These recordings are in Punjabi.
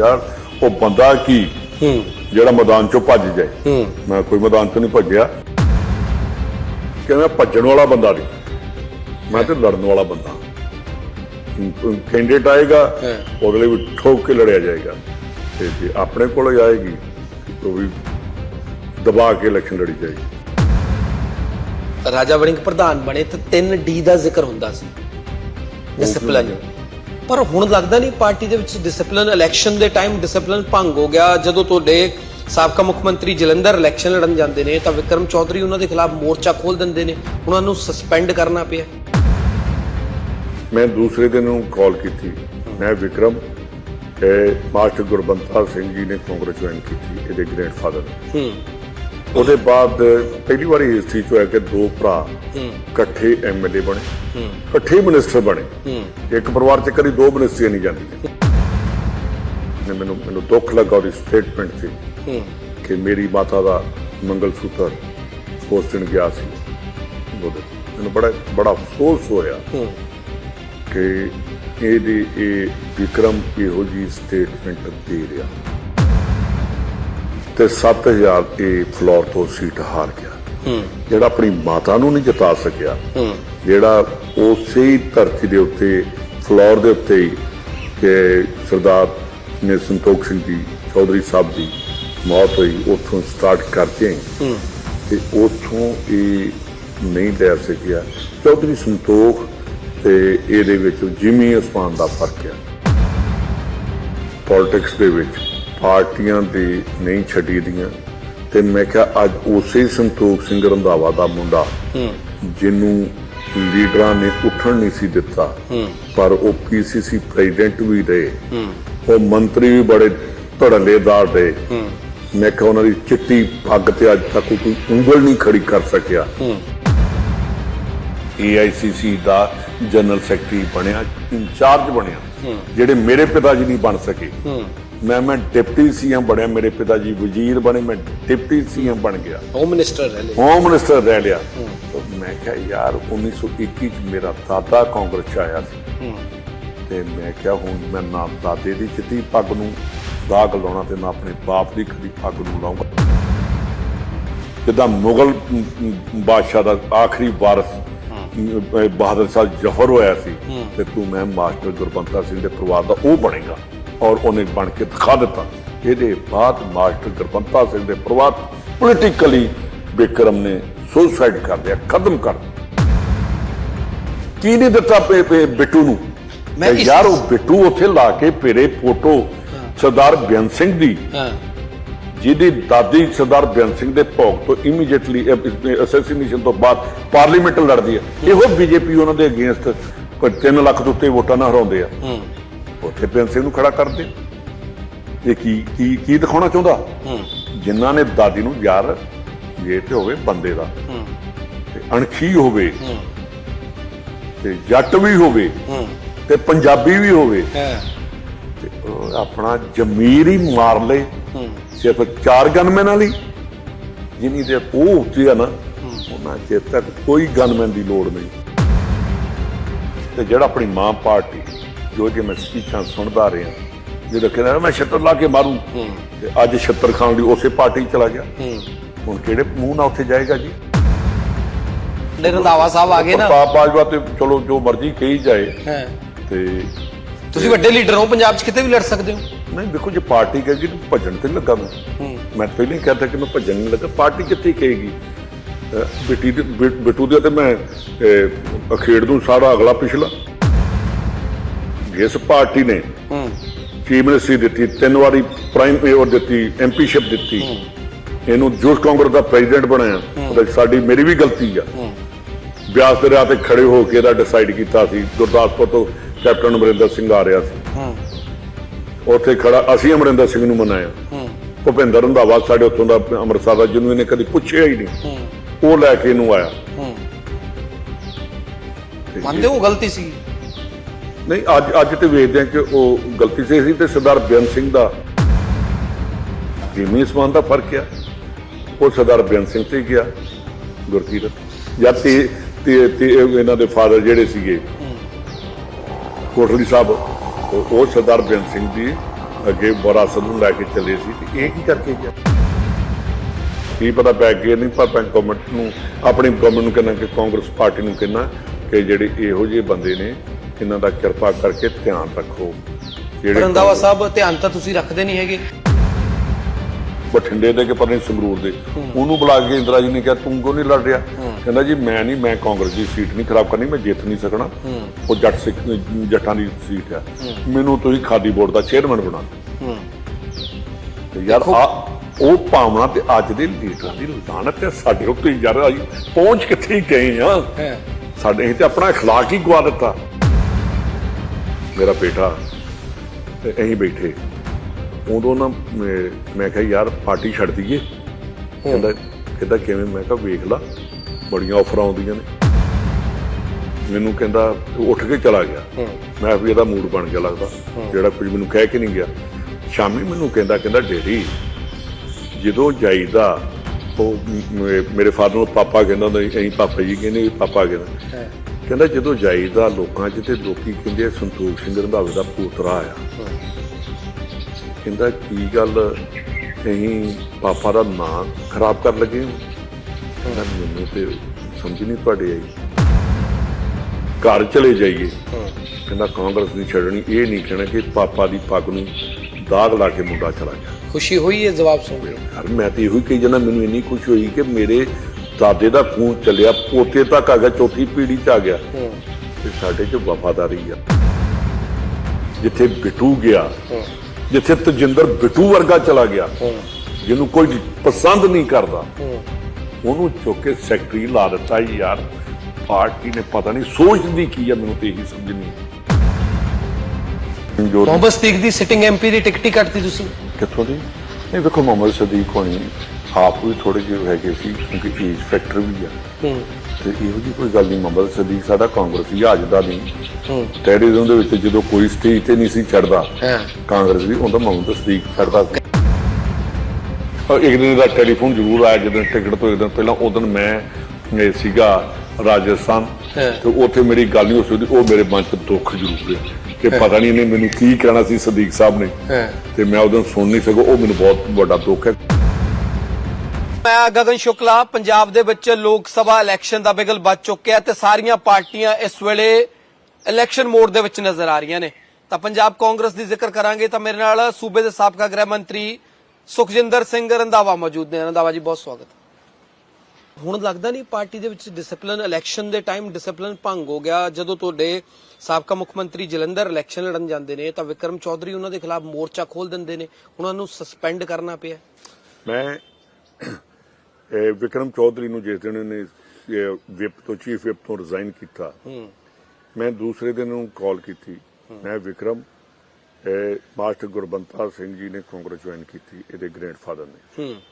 ਯਾਰ ਉਹ ਬੰਦਾ ਕੀ? ਹੂੰ। ਜਿਹੜਾ ਮੈਦਾਨ ਚੋਂ ਭੱਜ ਜਾਏ। ਹੂੰ। ਮੈਂ ਕੋਈ ਮੈਦਾਨ ਚੋਂ ਨਹੀਂ ਭੱਜਿਆ। ਕਿ ਮੈਂ ਭੱਜਣ ਵਾਲਾ ਬੰਦਾ ਨਹੀਂ ਮੈਂ ਤੇ ਲੜਨ ਵਾਲਾ ਬੰਦਾ। ਕੈਂਡੀਡੇਟ ਆਏਗਾ ਅਗਲੇ ਵੀ ਠੋਕ ਕੇ ਲੜਿਆ ਜਾਏਗਾ। ਤੇ ਜੇ ਆਪਣੇ ਕੋਲ ਆਏਗੀ ਉਹ ਵੀ ਦਬਾ ਕੇ ਇਲੈਕਸ਼ਨ ਲੜੀ ਜਾਏਗੀ। ਰਾਜਾ ਵੜਿੰਗ ਪ੍ਰਧਾਨ ਬਣੇ ਤਾਂ 3D ਦਾ ਜ਼ਿਕਰ ਹੁੰਦਾ ਸੀ। ਡਿਸਪਲਿਨ ਪਰ ਹੁਣ ਲੱਗਦਾ ਨਹੀਂ ਪਾਰਟੀ ਦੇ ਵਿੱਚ ਡਿਸਪਲਿਨ ਇਲੈਕਸ਼ਨ ਦੇ ਟਾਈਮ ਡਿਸਪਲਿਨ ਭੰਗ ਹੋ ਗਿਆ। ਜਦੋਂ ਤੁਹਾਡੇ ਸਾਬਕਾ ਮੁੱਖ ਮੰਤਰੀ ਜਲੰਧਰ ਇਲੈਕਸ਼ਨ ਲੜਨ ਜਾਂਦੇ ਨੇ ਤਾਂ ਵਿਕਰਮ ਚੌਧਰੀ ਉਹਨਾਂ ਦੇ ਖਿਲਾਫ ਮੋਰਚਾ ਖੋਲ ਦਿੰਦੇ ਨੇ। ਉਹਨਾਂ ਨੂੰ ਸਸਪੈਂਡ ਕਰਨਾ ਪਿਆ। ਮੈਂ ਦੂਸਰੇ ਦਿਨ ਨੂੰ ਕਾਲ ਕੀਤੀ। ਮੈਂ ਵਿਕਰਮ ਤੇ ਮਾਸਟਰ ਗੁਰਬੰਤਾ ਸਿੰਘ ਜੀ ਨੇ ਕਾਂਗਰਸ ਜੁਆਇਨ ਕੀਤੀ ਇਹਦੇ ਗ੍ਰੈਂਡਫਾਦਰ ਹੂੰ। ਉਹਦੇ ਬਾਅਦ ਪਹਿਲੀ ਵਾਰੀ ਹਿਸਟਰੀ ਚ ਹੋਇਆ ਕਿ ਦੋ ਭਰਾ ਇਕੱਠੇ ਐਮਐਲਏ ਬਣੇ। ਇਕੱਠੇ ਮਿਨਿਸਟਰ ਬਣੇ। ਇੱਕ ਪਰਿਵਾਰ ਚ ਕਦੀ ਦੋ ਮਿਨਿਸਟਰੀਆਂ ਨਹੀਂ ਜਾਂਦੀਆਂ ਨੇ ਮੈਨੂੰ ਮੈਨੂੰ ਦੁੱਖ ਲੱਗਾ ਉਹਦੀ ਸਟੇਟਮੈਂਟ ਸੀ ਕਿ ਮੇਰੀ ਮਾਤਾ ਦਾ ਮੰਗਲ ਸੂਤਰ ਦਿਨ ਗਿਆ ਸੀ। ਉਹਦੇ ਮੈਨੂੰ ਬੜਾ ਬੜਾ ਅਫਸੋਸ ਹੋਇਆ ਕਿ ਇਹਦੀ ਇਹ ਵਿਕਰਮ ਇਹੋ ਜੀ ਸਟੇਟਮੈਂਟ ਦੇ ਰਿਹਾ। ਤੇ 7000 ਇਹ ਫਲੋਰ ਤੋਂ ਸੀਟ ਹਾਰ ਗਿਆ। ਹੂੰ। ਜਿਹੜਾ ਆਪਣੀ ਮਾਤਾ ਨੂੰ ਨਹੀਂ ਜਿਤਾ ਸਕਿਆ ਹੂੰ। ਜਿਹੜਾ ਉਸੇ ਹੀ ਧਰਤੀ ਦੇ ਉੱਤੇ ਫਲੋਰ ਦੇ ਉੱਤੇ ਹੀ ਕਿ ਸਰਦਾਰ ਨੇ ਸੰਤੋਖ ਸਿੰਘ ਜੀ ਚੌਧਰੀ ਸਾਹਿਬ ਦੀ ਮੌਤ ਹੋਈ ਉੱਥੋਂ ਸਟਾਰਟ ਕਰਕੇ ਹੂੰ। ਤੇ ਉੱਥੋਂ ਇਹ ਨਹੀਂ ਲੈ ਸਕਿਆ। ਚੌਧਰੀ ਸੰਤੋਖ ਤੇ ਇਹਦੇ ਵਿੱਚ ਜਿਮੀ ਅਸਮਾਨ ਦਾ ਫ਼ਰਕ ਹੈ ਪੋਲਿਟਿਕਸ ਦੇ ਵਿੱਚ। ਪਾਰਟੀਆਂ ਦੇ ਨਹੀਂ ਛੱਡੀ ਦੀਆਂ ਤੇ ਮੈਂ ਕਿਹਾ ਅੱਜ ਉਸੇ ਸੰਤੋਖ ਸਿੰਘ ਰੰਧਾਵਾ ਦਾ ਮੁੰਡਾ ਜਿਹਨੂੰ ਲੀਡਰਾਂ ਨੇ ਉੱਠਣ ਨਹੀਂ ਸੀ ਦਿੱਤਾ ਪਰ ਉਹ ਪੀਸੀਸੀ ਪ੍ਰੈਜ਼ੀਡੈਂਟ ਵੀ ਰਹੇ। ਉਹ ਮੰਤਰੀ ਵੀ ਬੜੇ ਧੜਲੇਦਾਰ ਰਹੇ। ਮੈਂ ਕਿਹਾ ਉਹਨਾਂ ਦੀ ਚਿੱਟੀ ਪੱਗ ਤੇ ਅੱਜ ਤੱਕ ਕੋਈ ਉਂਗਲ ਨਹੀਂ ਖੜੀ ਕਰ ਸਕਿਆ। ਏਆਈਸੀਸੀ ਦਾ ਜਨਰਲ ਸੈਕਟਰੀ ਬਣਿਆ ਇੰਚਾਰਜ ਬਣਿਆ ਜਿਹੜੇ ਮੇਰੇ ਪਿਤਾ ਜੀ ਨਹੀਂ ਬਣ ਸਕੇ। ਮੈਂ ਮੈਂ ਡਿਪਟੀ ਸੀਐਮ ਬਣਿਆ ਮੇਰੇ ਪਿਤਾ ਜੀ ਵਜ਼ੀਰ ਬਣੇ ਮੈਂ ਡਿਪਟੀ ਸੀਐਮ ਬਣ ਗਿਆ। ਹੋਮ ਮਿਨਿਸਟਰ ਰਹਿ ਲਏ ਹੋਮ ਮਿਨਿਸਟਰ ਰਹਿ ਲਿਆ। ਮੈਂ ਕਿਹਾ ਯਾਰ 1921 ਚ ਮੇਰਾ ਦਾਦਾ ਕਾਂਗਰਸ ਚ ਆਇਆ ਸੀ। ਤੇ ਮੈਂ ਕਿਹਾ ਹੁਣ ਮੈਂ ਨਾ ਦਾਦੇ ਦੀ ਚਿੱਟੀ ਪੱਗ ਨੂੰ ਦਾਗ ਲਾਉਣਾ ਤੇ ਨਾ ਆਪਣੇ ਬਾਪ ਦੀ ਖੜੀ ਪੱਗ ਨੂੰ ਲਾਉਂਗਾ। ਜਿੱਦਾਂ ਮੁਗਲ ਬਾਦਸ਼ਾਹ ਦਾ ਆਖਰੀ ਵਾਰਸ ਬਹਾਦਰ ਸ਼ਾਹ ਜੋਹਰ ਹੋਇਆ ਸੀ ਤੇ ਤੂੰ ਮੈਂ ਮਾਸਟਰ ਗੁਰਬੰਤਾ ਸਿੰਘ ਦੇ ਪਰਿਵਾਰ ਦਾ ਉਹ ਬਣੇਗਾ। ਔਰ ਉਹਨੇ ਬਣ ਕੇ ਦਿਖਾ ਦਿੱਤਾ ਇਹਦੇ ਬਾਅਦ ਮਾਸਟਰ ਗੁਰਬੰਤਾ ਸਿੰਘ ਦੇ ਪਰਿਵਾਰ ਪੋਲੀਟੀਕਲੀ ਵਿਕਰਮ ਨੇ ਸੁਸਾਈਡ ਕਰ ਲਿਆ ਖਤਮ ਕਰ ਕੀ ਨਹੀਂ ਦਿੱਤਾ ਪੇ- ਪੇ- ਬਿੱਟੂ ਨੂੰ? ਮੈਂ ਯਾਰ ਉਹ ਬਿੱਟੂ ਉੱਥੇ ਲਾ ਕੇ ਪੇਰੇ ਫੋਟੋ ਸਰਦਾਰ ਬੇਅੰਤ ਸਿੰਘ ਦੀ। ਹਾਂ। ਜਿਹਦੀ ਦਾਦੀ ਸਰਦਾਰ ਬੇਅੰਤ ਸਿੰਘ ਦੇ ਭੋਗ ਤੋਂ ਇਮੀਡੀਏਟਲੀ ਅਸੈਸੀਨੇਸ਼ਨ ਤੋਂ ਬਾਅਦ ਪਾਰਲੀਮੈਂਟ ਲੜਦੀ ਹੈ। ਇਹੋ ਬੀਜੇਪੀ ਉਹਨਾਂ ਦੇ ਅਗੇਂਸਟ ਕੋਈ 3 ਲੱਖ ਤੋਂ ਉੱਤੇ ਵੋਟਾਂ ਨਾਲ ਹਰਾਉਂਦੇ ਆ। ਹੂੰ। ਉੱਥੇ ਬੇਅੰਤ ਸਿੰਘ ਨੂੰ ਖੜਾ ਕਰਦੇ। ਇਹ ਕੀ ਕੀ ਕੀ ਦਿਖਾਉਣਾ ਚਾਹੁੰਦਾ? ਹੂੰ। ਜਿਨ੍ਹਾਂ ਨੇ ਦਾਦੀ ਨੂੰ ਯਾਰ ਜੇ ਤੇ ਹੋਵੇ ਬੰਦੇ ਦਾ। ਹੂੰ। ਤੇ ਅਣਖੀ ਹੋਵੇ। ਹੂੰ। ਤੇ ਜੱਟ ਵੀ ਹੋਵੇ। ਹੂੰ। ਤੇ ਪੰਜਾਬੀ ਵੀ ਹੋਵੇ। ਹਾਂ। ਤੇ ਆਪਣਾ ਜ਼ਮੀਰ ਹੀ ਮਾਰ ਲੇ। ਹੂੰ। ਸਿਰਫ ਚਾਰ ਗਨਮੈਨ ਵਾਲੀ। ਜਿਨੀ ਦੇ ਉਹ ਉੱਚੇ ਆ ਨਾ ਉਹਨਾਂ ਚਿਰ ਤੱਕ ਕੋਈ ਗਨਮੈਨ ਦੀ ਲੋੜ ਨਹੀਂ। ਤੇ ਜਿਹੜਾ ਆਪਣੀ ਮਾਂ ਪਾਰਟੀ ਜੋ ਕਿ ਮੈਂ ਸਪੀਚਾਂ ਸੁਣਦਾ ਰਿਹਾ। ਜਿਹੜਾ ਕਹਿੰਦਾ ਮੈਂ ਛੱਤਰ ਲਾ ਕੇ ਮਾਰੂ। ਤੇ ਅੱਜ ਛੱਤਰ ਖਾਣ ਲਈ ਉਸੇ ਪਾਰਟੀ ਚਲਾ ਗਿਆ। ਹੁਣ ਕਿਹੜੇ ਮੂੰਹ ਨਾਲ ਉੱਥੇ ਜਾਏਗਾ ਜੀ? ਨੇ ਸਾਹਿਬ ਆ ਗਏ ਨਾ। ਪ੍ਰਤਾਪ ਬਾਜਵਾ ਤੇ ਚਲੋ ਜੋ ਮਰਜ਼ੀ ਕਹੀ ਜਾਏ। ਹਾਂ। ਤੇ ਤੁਸੀਂ ਵੱਡੇ ਲੀਡਰ ਹੋ ਪੰਜਾਬ 'ਚ ਕਿਤੇ ਵੀ ਲੜ ਸਕਦੇ ਹੋ। ਨਹੀਂ ਦੇਖੋ ਜੇ ਪਾਰਟੀ ਕਹੇਗੀ ਤਾਂ ਭੱਜਣ ਤੇ ਲੱਗਾ ਮੈਂ। ਮੈਂ ਪਹਿਲਾਂ ਹੀ ਕਹਿੰਦਾ ਕਿ ਮੈਂ ਭੱਜਣ ਨਹੀਂ ਲੱਗਾ ਪਾਰਟੀ ਕਿੱਥੇ ਕਹੇਗੀ? ਬੇਟੀ ਦੇ ਬਿੱਟੂ ਦੇ ਤੇ ਮੈਂ ਅਖੇੜ ਨੂੰ ਸਾਰਾ ਅਗਲਾ ਪਿਛਲਾ। ਜਿਸ ਪਾਰਟੀ ਨੇ। ਹੂੰ। ਚੀਫ ਮਿਨਿਸਟਰੀ ਦਿੱਤੀ ਤਿੰਨ ਵਾਰੀ ਪ੍ਰਾਈਮ ਉਹ ਦਿੱਤੀ ਐਮਪੀਸ਼ਿਪ ਦਿੱਤੀ। ਇਹਨੂੰ ਜੋਸ਼ ਕਾਂਗਰਸ ਦਾ ਪ੍ਰੈਜ਼ੀਡੈਂਟ ਬਣਾਇਆ। ਉਹਦਾ ਸਾਡੀ ਮੇਰੀ ਵੀ ਗਲਤੀ ਆ। ਬਿਆਸ ਦਰਿਆ ਤੇ ਖੜੇ ਹੋ ਕੇ ਇਹਦਾ ਡਿਸਾਈਡ ਕੀਤਾ ਸੀ। ਗੁਰਦਾਸਪੁਰ ਤੋਂ ਕੈਪਟਨ ਅਮਰਿੰਦਰ ਸਿੰਘ ਆ ਰਿਹਾ ਸੀ। ਹੂੰ। ਉੱਥੇ ਖੜਾ ਅਸੀਂ ਅਮਰਿੰਦਰ ਸਿੰਘ ਨੂੰ ਮਨਾਇਆ। ਹੂੰ। ਭੁਪਿੰਦਰ ਰੰਧਾਵਾ ਸਾਡੇ ਉੱਥੋਂ ਦਾ ਅੰਮ੍ਰਿਤਸਰ ਦਾ ਜਿਹਨੂੰ ਇਹਨੇ ਕਦੀ ਪੁੱਛਿਆ ਹੀ ਨਹੀਂ। ਉਹ ਲੈ ਕੇ ਇਹਨੂੰ ਆਇਆ। ਮੰਨਦੇ ਹੋ ਗਲਤੀ ਸੀ? ਨਹੀਂ, ਅੱਜ ਅੱਜ ਤੇ ਵੇਖਦੇ ਆ ਕਿ ਉਹ ਗਲਤੀ ਸੇ ਸੀ ਤੇ ਸਰਦਾਰ ਬੇਅੰਤ ਸਿੰਘ ਦਾ ਜਿਮੀ ਸਮਾਨ ਦਾ ਫ਼ਰਕ ਆ। ਉਹ ਸਰਦਾਰ ਬੇਅੰਤ ਸਿੰਘ ਤੇ ਗਿਆ, ਗੁਰਕੀਰਤ। ਜਾਂ ਤੇ ਤੇ ਇਹਨਾਂ ਦੇ ਫਾਦਰ ਜਿਹੜੇ ਸੀਗੇ ਕੋਟਲੀ ਸਾਹਿਬ, ਉਹ ਸਰਦਾਰ ਬੇਅੰਤ ਸਿੰਘ ਦੀ ਅੱਗੇ ਵਿਰਾਸਤ ਨੂੰ ਲੈ ਕੇ ਚੱਲੇ ਸੀ ਤੇ ਇਹ ਕੀ ਕਰਕੇ ਗਿਆ? ਕੀ ਪਤਾ ਪੈ ਗਿਆ ਨਹੀਂ, ਪਰ ਮੈਂ ਗਵਰਨਮੈਂਟ ਨੂੰ, ਆਪਣੀ ਗਵਰਨਮੈਂਟ ਨੂੰ ਕਹਿੰਦਾ ਕਿ ਕਾਂਗਰਸ ਪਾਰਟੀ ਨੂੰ ਕਹਿੰਦਾ ਕਿ ਜਿਹੜੇ ਇਹੋ ਜਿਹੇ ਬੰਦੇ ਨੇ ਇਹਨਾਂ ਦਾ ਕਿਰਪਾ ਕਰਕੇ ਧਿਆਨ ਰੱਖੋ ਜਿਹੜੇ ਰੰਦਾਵਾ ਸਾਹਿਬ ਧਿਆਨ ਤਾਂ ਤੁਸੀਂ ਰੱਖਦੇ ਨਹੀਂ ਹੈਗੇ ਬਠਿੰਡੇ ਦੇ ਕਿ ਪਤਾ ਨਹੀਂ ਸੰਗਰੂਰ ਦੇ ਉਹਨੂੰ ਬੁਲਾ ਕੇ ਇੰਦਰਾ ਜੀ ਨੇ ਕਿਹਾ ਤੂੰ ਕਿਉਂ ਨਹੀਂ ਲੜ ਰਿਹਾ ਕਹਿੰਦਾ ਜੀ ਮੈਂ ਨਹੀਂ ਮੈਂ ਕਾਂਗਰਸ ਦੀ ਸੀਟ ਨਹੀਂ ਖਰਾਬ ਕਰਨੀ ਮੈਂ ਜਿੱਤ ਨਹੀਂ ਸਕਣਾ ਉਹ ਜੱਟ ਸਿੱਖ ਜੱਟਾਂ ਦੀ ਸੀਟ ਹੈ ਮੈਨੂੰ ਤੁਸੀਂ ਖਾਦੀ ਬੋਰਡ ਦਾ ਚੇਅਰਮੈਨ ਬਣਾ ਦਿਓ ਹੂੰ ਤੇ ਯਾਰ ਆ ਉਹ ਭਾਵਨਾ ਤੇ ਅੱਜ ਦੇ ਲੀਡਰਾਂ ਦੀ ਲਾਨਤ ਹੈ ਸਾਡੇ ਉੱਤੇ ਯਾਰ ਅਸੀਂ ਪਹੁੰਚ ਕਿੱਥੇ ਹੀ ਗਏ ਆ ਹੈ ਸਾਡੇ ਅਸੀਂ ਤੇ ਆਪਣਾ اخلاق ਹੀ ਗਵਾ ਦਿੱਤਾ ਮੇਰਾ ਬੇਟਾ ਤੇ ਅਸੀਂ ਬੈਠੇ। ਉਦੋਂ ਨਾ ਮੈਂ- ਮੈਂ ਕਿਹਾ ਯਾਰ ਪਾਰਟੀ ਛੱਡ ਦਈਏ। ਕਹਿੰਦਾ ਕਹਿੰਦਾ ਕਿਵੇਂ? ਮੈਂ ਕਿਹਾ ਵੇਖ ਲਾ ਬੜੀਆਂ ਆਫਰਾਂ ਆਉਂਦੀਆਂ ਨੇ। ਮੈਨੂੰ ਕਹਿੰਦਾ ਤੂੰ ਉੱਠ ਕੇ ਚਲਾ ਗਿਆ। ਮੈਂ ਵੀ ਇਹਦਾ ਮੂਡ ਬਣ ਗਿਆ ਲੱਗਦਾ ਜਿਹੜਾ ਕੁਝ ਮੈਨੂੰ ਕਹਿ ਕੇ ਨਹੀਂ ਗਿਆ। ਸ਼ਾਮੀ ਮੈਨੂੰ ਕਹਿੰਦਾ ਕਹਿੰਦਾ ਡੇਡੀ ਜਦੋਂ ਜਾਈਦਾ ਉਹ ਮ- ਮ- ਮੇਰੇ ਫਾਦਰ ਨੂੰ ਪਾਪਾ ਕਹਿੰਦਾ ਹੁੰਦਾ ਸੀ, ਅਸੀਂ ਪਾਪਾ ਜੀ ਕਹਿੰਦੇ ਪਾਪਾ ਕਹਿੰਦਾ। ਕਹਿੰਦਾ ਜਦੋਂ ਜਾਈਦਾ ਲੋਕਾਂ 'ਚ ਤੇ ਲੋਕੀ ਕਹਿੰਦੇ ਸੰਤੋਖ ਸਿੰਘ ਰੰਧਾਵੇ ਦਾ ਪੋਤਰਾ ਆ। ਕਹਿੰਦਾ ਕੀ ਗੱਲ ਅਸੀਂ ਪਾਪਾ ਦਾ ਨਾਂ ਖਰਾਬ ਕਰ ਲੱਗੇ ਹੋ? ਮੈਨੂੰ ਤੇ ਸਮਝ ਨਹੀਂ ਤੁਹਾਡੇ ਆਈ। ਘਰ ਚਲੇ ਜਾਈਏ। ਕਹਿੰਦਾ ਕਾਂਗਰਸ ਨਹੀਂ ਛੱਡਣੀ ਇਹ ਨਹੀਂ ਕਹਿਣਾ ਕਿ ਪਾਪਾ ਦੀ ਪੱਗ ਨੂੰ ਦਾਗ ਲਾ ਕੇ ਮੁੰਡਾ ਚਲਾ ਗਿਆ। ਖੁਸ਼ੀ ਹੋਈ ਹੈ ਜਵਾਬ ਸੁਣ ਕੇ? ਯਾਰ ਮੈਂ ਤੇ ਇਹੋ ਹੀ ਕਹੀ ਜਾਂਦਾ ਮੈਨੂੰ ਇੰਨੀ ਖੁਸ਼ੀ ਹੋਈ ਕਿ ਮੇਰੇ ਦਾਦੇ ਦਾ ਖੂਨ ਚੱਲਿਆ ਪੋਤੇ ਤੱਕ ਆ ਗਿਆ ਚੌਥੀ ਪੀੜ੍ਹੀ ਚ ਆ ਗਿਆ। ਤੇ ਸਾਡੇ ਚ ਵਫਾਦਾਰੀ ਆ। ਜਿੱਥੇ ਬਿਟੂ ਗਿਆ ਜਿੱਥੇ ਤਜਿੰਦਰ ਬਿਟੂ ਵਰਗਾ ਚਲਾ ਗਿਆ ਜਿਹਨੂੰ ਕੋਈ ਪਸੰਦ ਨਹੀਂ ਕਰਦਾ ਉਹਨੂੰ ਚੁੱਕ ਕੇ ਸੈਕਟਰੀ ਲਾ ਦਿੱਤਾ ਯਾਰ ਪਾਰਟੀ ਨੇ ਪਤਾ ਨਹੀਂ ਸੋਚਦੀ ਕੀ ਆ ਮੈਨੂੰ ਤੇ ਇਹੀ ਸਮਝ ਨਹੀਂ ਮੁਹੰਮਦ ਸਦੀਕ ਦੀ ਸਿਟਿੰਗ ਐਮਪੀ ਦੀ ਟਿਕਟ ਹੀ ਕੱਟਤੀ ਤੁਸੀਂ। ਕਿੱਥੋਂ ਦੀ? ਇਹ ਵੇਖੋ ਮੁਹੰਮਦ ਸਦੀਕ ਹੋਣੀ। ਆਪ ਵੀ ਥੋੜੇ ਜਿਹੇ ਹੈਗੇ ਸੀ ਕਿਉਂਕਿ ਏਜ ਫੈਕਟਰ ਵੀ ਆ। ਹੂੰ। ਤੇ ਇਹੋ ਜੀ ਕੋਈ ਗੱਲ ਨਹੀਂ ਮੁਹੰਮਦ ਸਦੀਕ ਸਾਡਾ ਕਾਂਗਰਸੀ ਆ, ਅੱਜ ਦਾ ਨਹੀਂ। ਹੂੰ। ਟੈਰਰਿਜ਼ਮ ਦੇ ਵਿੱਚ ਜਦੋਂ ਕੋਈ ਸਟੇਜ ਤੇ ਨਹੀਂ ਸੀ ਚੜਦਾ ਹਾਂ। ਕਾਂਗਰਸ ਵੀ ਉਹਦਾ ਮੁਹੰਮਦ ਸਦੀਕ ਚੜਦਾ ਸੀ। ਔਰ ਇੱਕ ਦਿਨ ਦਾ ਟੈਲੀਫੋਨ ਜ਼ਰੂਰ ਆਇਆ ਜਦੋਂ ਟਿਕਟ ਤੋਂ ਇੱਕ ਦਿਨ ਪਹਿਲਾਂ ਉਦੋਂ ਮੈਂ ਇਹ ਸੀਗਾ ਰਾਜਸਥਾਨ। ਤੇ ਉੱਥੇ ਮੇਰੀ ਗੱਲ ਨਹੀਂ ਹੋ ਸਕਦੀ ਉਹ ਮੇਰੇ ਮਨ 'ਚ ਦੁੱਖ ਜ਼ਰੂਰ ਪਿਆ ਕਿ ਪਤਾ ਨਹੀਂ ਇਹਨੇ ਮੈਨੂੰ ਕੀ ਕਹਿਣਾ ਸੀ ਸਦੀਕ ਸਾਹਿਬ ਨੇ। ਤੇ ਮੈਂ ਉਦੋਂ ਸੁਣ ਨਹੀਂ ਸਕੋ ਉਹ ਮੈਨੂੰ ਬਹੁਤ ਵੱਡਾ ਦੁੱਖ ਹੈ। ਮੈਂ ਗਗਨ ਸ਼ੁਕਲਾ, ਪੰਜਾਬ ਦੇ ਵਿੱਚ ਲੋਕ ਸਭਾ ਇਲੈਕਸ਼ਨ ਦਾ ਬਿਗਲ ਵੱਜ ਚੁੱਕਿਆ ਤੇ ਸਾਰੀਆਂ ਪਾਰਟੀਆਂ ਇਸ ਵੇਲੇ ਇਲੈਕਸ਼ਨ ਮੋਡ ਦੇ ਵਿੱਚ ਨਜ਼ਰ ਆ ਰਹੀਆਂ ਨੇ। ਤਾਂ ਪੰਜਾਬ ਕਾਂਗਰਸ ਦੀ ਜ਼ਿਕਰ ਕਰਾਂਗੇ ਤਾਂ ਮੇਰੇ ਨਾਲ ਸੂਬੇ ਦੇ ਸਾਬਕਾ ਗ੍ਰਹਿ ਮੰਤਰੀ ਸੁਖਜਿੰਦਰ ਸਿੰਘ ਰੰਧਾਵਾ ਮੌਜੂਦ ਨੇ। ਰੰਧਾਵਾ ਜੀ, ਬਹੁਤ ਸਵਾਗਤ। ਹੁਣ ਲੱਗਦਾ ਨਹੀਂ ਪਾਰਟੀ ਦੇ ਵਿੱਚ ਡਿਸਪਲਿਨ, ਇਲੈਕਸ਼ਨ ਦੇ ਟਾਈਮ ਡਿਸਪਲਿਨ ਭੰਗ ਹੋ ਗਿਆ। ਜਦੋਂ ਤੁਹਾਡੇ ਸਾਬਕਾ ਮੁੱਖ ਮੰਤਰੀ ਜਲੰਧਰ ਇਲੈਕਸ਼ਨ ਲੜਨ ਜਾਂਦੇ ਨੇ ਤਾਂ ਵਿਕਰਮ ਚੌਧਰੀ ਉਹਨਾਂ ਦੇ ਖਿਲਾਫ ਮੋਰਚਾ ਖੋਲ ਦਿੰਦੇ ਨੇ। ਉਹਨਾਂ ਨੂੰ ਸਸਪੈਂਡ ਕਰਨਾ ਪਿਆ। ਮੈਂ ਵਿਕਰਮ ਚੌਧਰੀ ਨੂੰ ਜਿਸ ਦਿਨ ਨੇ ਵਿਪ ਤੋਂ ਚੀਫ ਵਿਪ ਤੋਂ ਰਿਜ਼ਾਈਨ ਕੀਤਾ ਮੈਂ ਦੂਸਰੇ ਦਿਨ ਨੂੰ ਕਾਲ ਕੀਤੀ। ਮੈਂ ਵਿਕਰਮ ਇਹ ਮਾਸਟਰ ਗੁਰਬੰਤਾ ਸਿੰਘ ਜੀ ਨੇ ਕਾਂਗਰਸ ਜੁਆਇਨ ਕੀਤੀ ਇਹਦੇ ਗ੍ਰੈਂਡਫਾਦਰ ਨੇ। ਹੂੰ।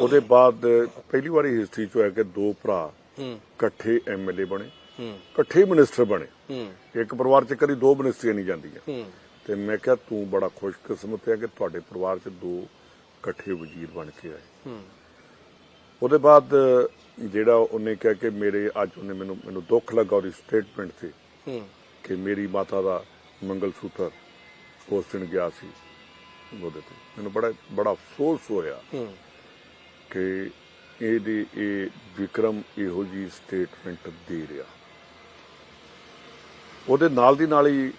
ਉਹਦੇ ਬਾਅਦ ਪਹਿਲੀ ਵਾਰੀ ਹਿਸਟਰੀ ਚ ਹੋਇਆ ਕਿ ਦੋ ਭਰਾ ਹੂੰ। ਇਕੱਠੇ ਐਮਐਲਏ ਬਣੇ ਹੂੰ। ਇਕੱਠੇ ਮਿਨਿਸਟਰ ਬਣੇ। ਹੂੰ। ਇੱਕ ਪਰਿਵਾਰ ਚ ਕਦੀ ਦੋ ਮਿਨਿਸਟਰੀਆਂ ਨਹੀਂ ਜਾਂਦੀਆਂ। ਹੂੰ। ਤੇ ਮੈਂ ਕਿਹਾ ਤੂੰ ਬੜਾ ਖੁਸ਼ਕਿਸਮਤ ਹੈ ਕਿ ਤੁਹਾਡੇ ਪਰਿਵਾਰ ਚ ਦੋ ਇਕੱਠੇ ਵਜ਼ੀਰ ਬਣ ਕੇ ਆਏ। ਹੂੰ। ਉਹਦੇ ਬਾਅਦ ਜਿਹੜਾ ਉਹਨੇ ਕਿਹਾ ਕਿ ਮੇਰੇ ਅੱਜ ਉਹਨੇ ਮੈਨੂੰ ਮੈਨੂੰ ਦੁੱਖ ਲੱਗਾ ਉਹਦੀ ਸਟੇਟਮੈਂਟ ਤੇ ਹੂੰ। ਕਿ ਮੇਰੀ ਮਾਤਾ ਦਾ ਮੰਗਲ ਸੂਤਰ ਉਸ ਦਿਨ ਗਿਆ ਸੀ ਉਹਦੇ ਤੇ। ਮੈਨੂੰ ਬੜਾ ਬੜਾ ਅਫਸੋਸ ਹੋਇਆ ਕਿ ਇਹਦੀ ਇਹ ਵਿਕਰਮ ਇਹੋ ਜੀ ਸਟੇਟਮੈਂਟ ਦੇ ਰਿਹਾ। ਉਹਦੇ ਨਾਲ ਦੀ ਨਾਲ ਹੀ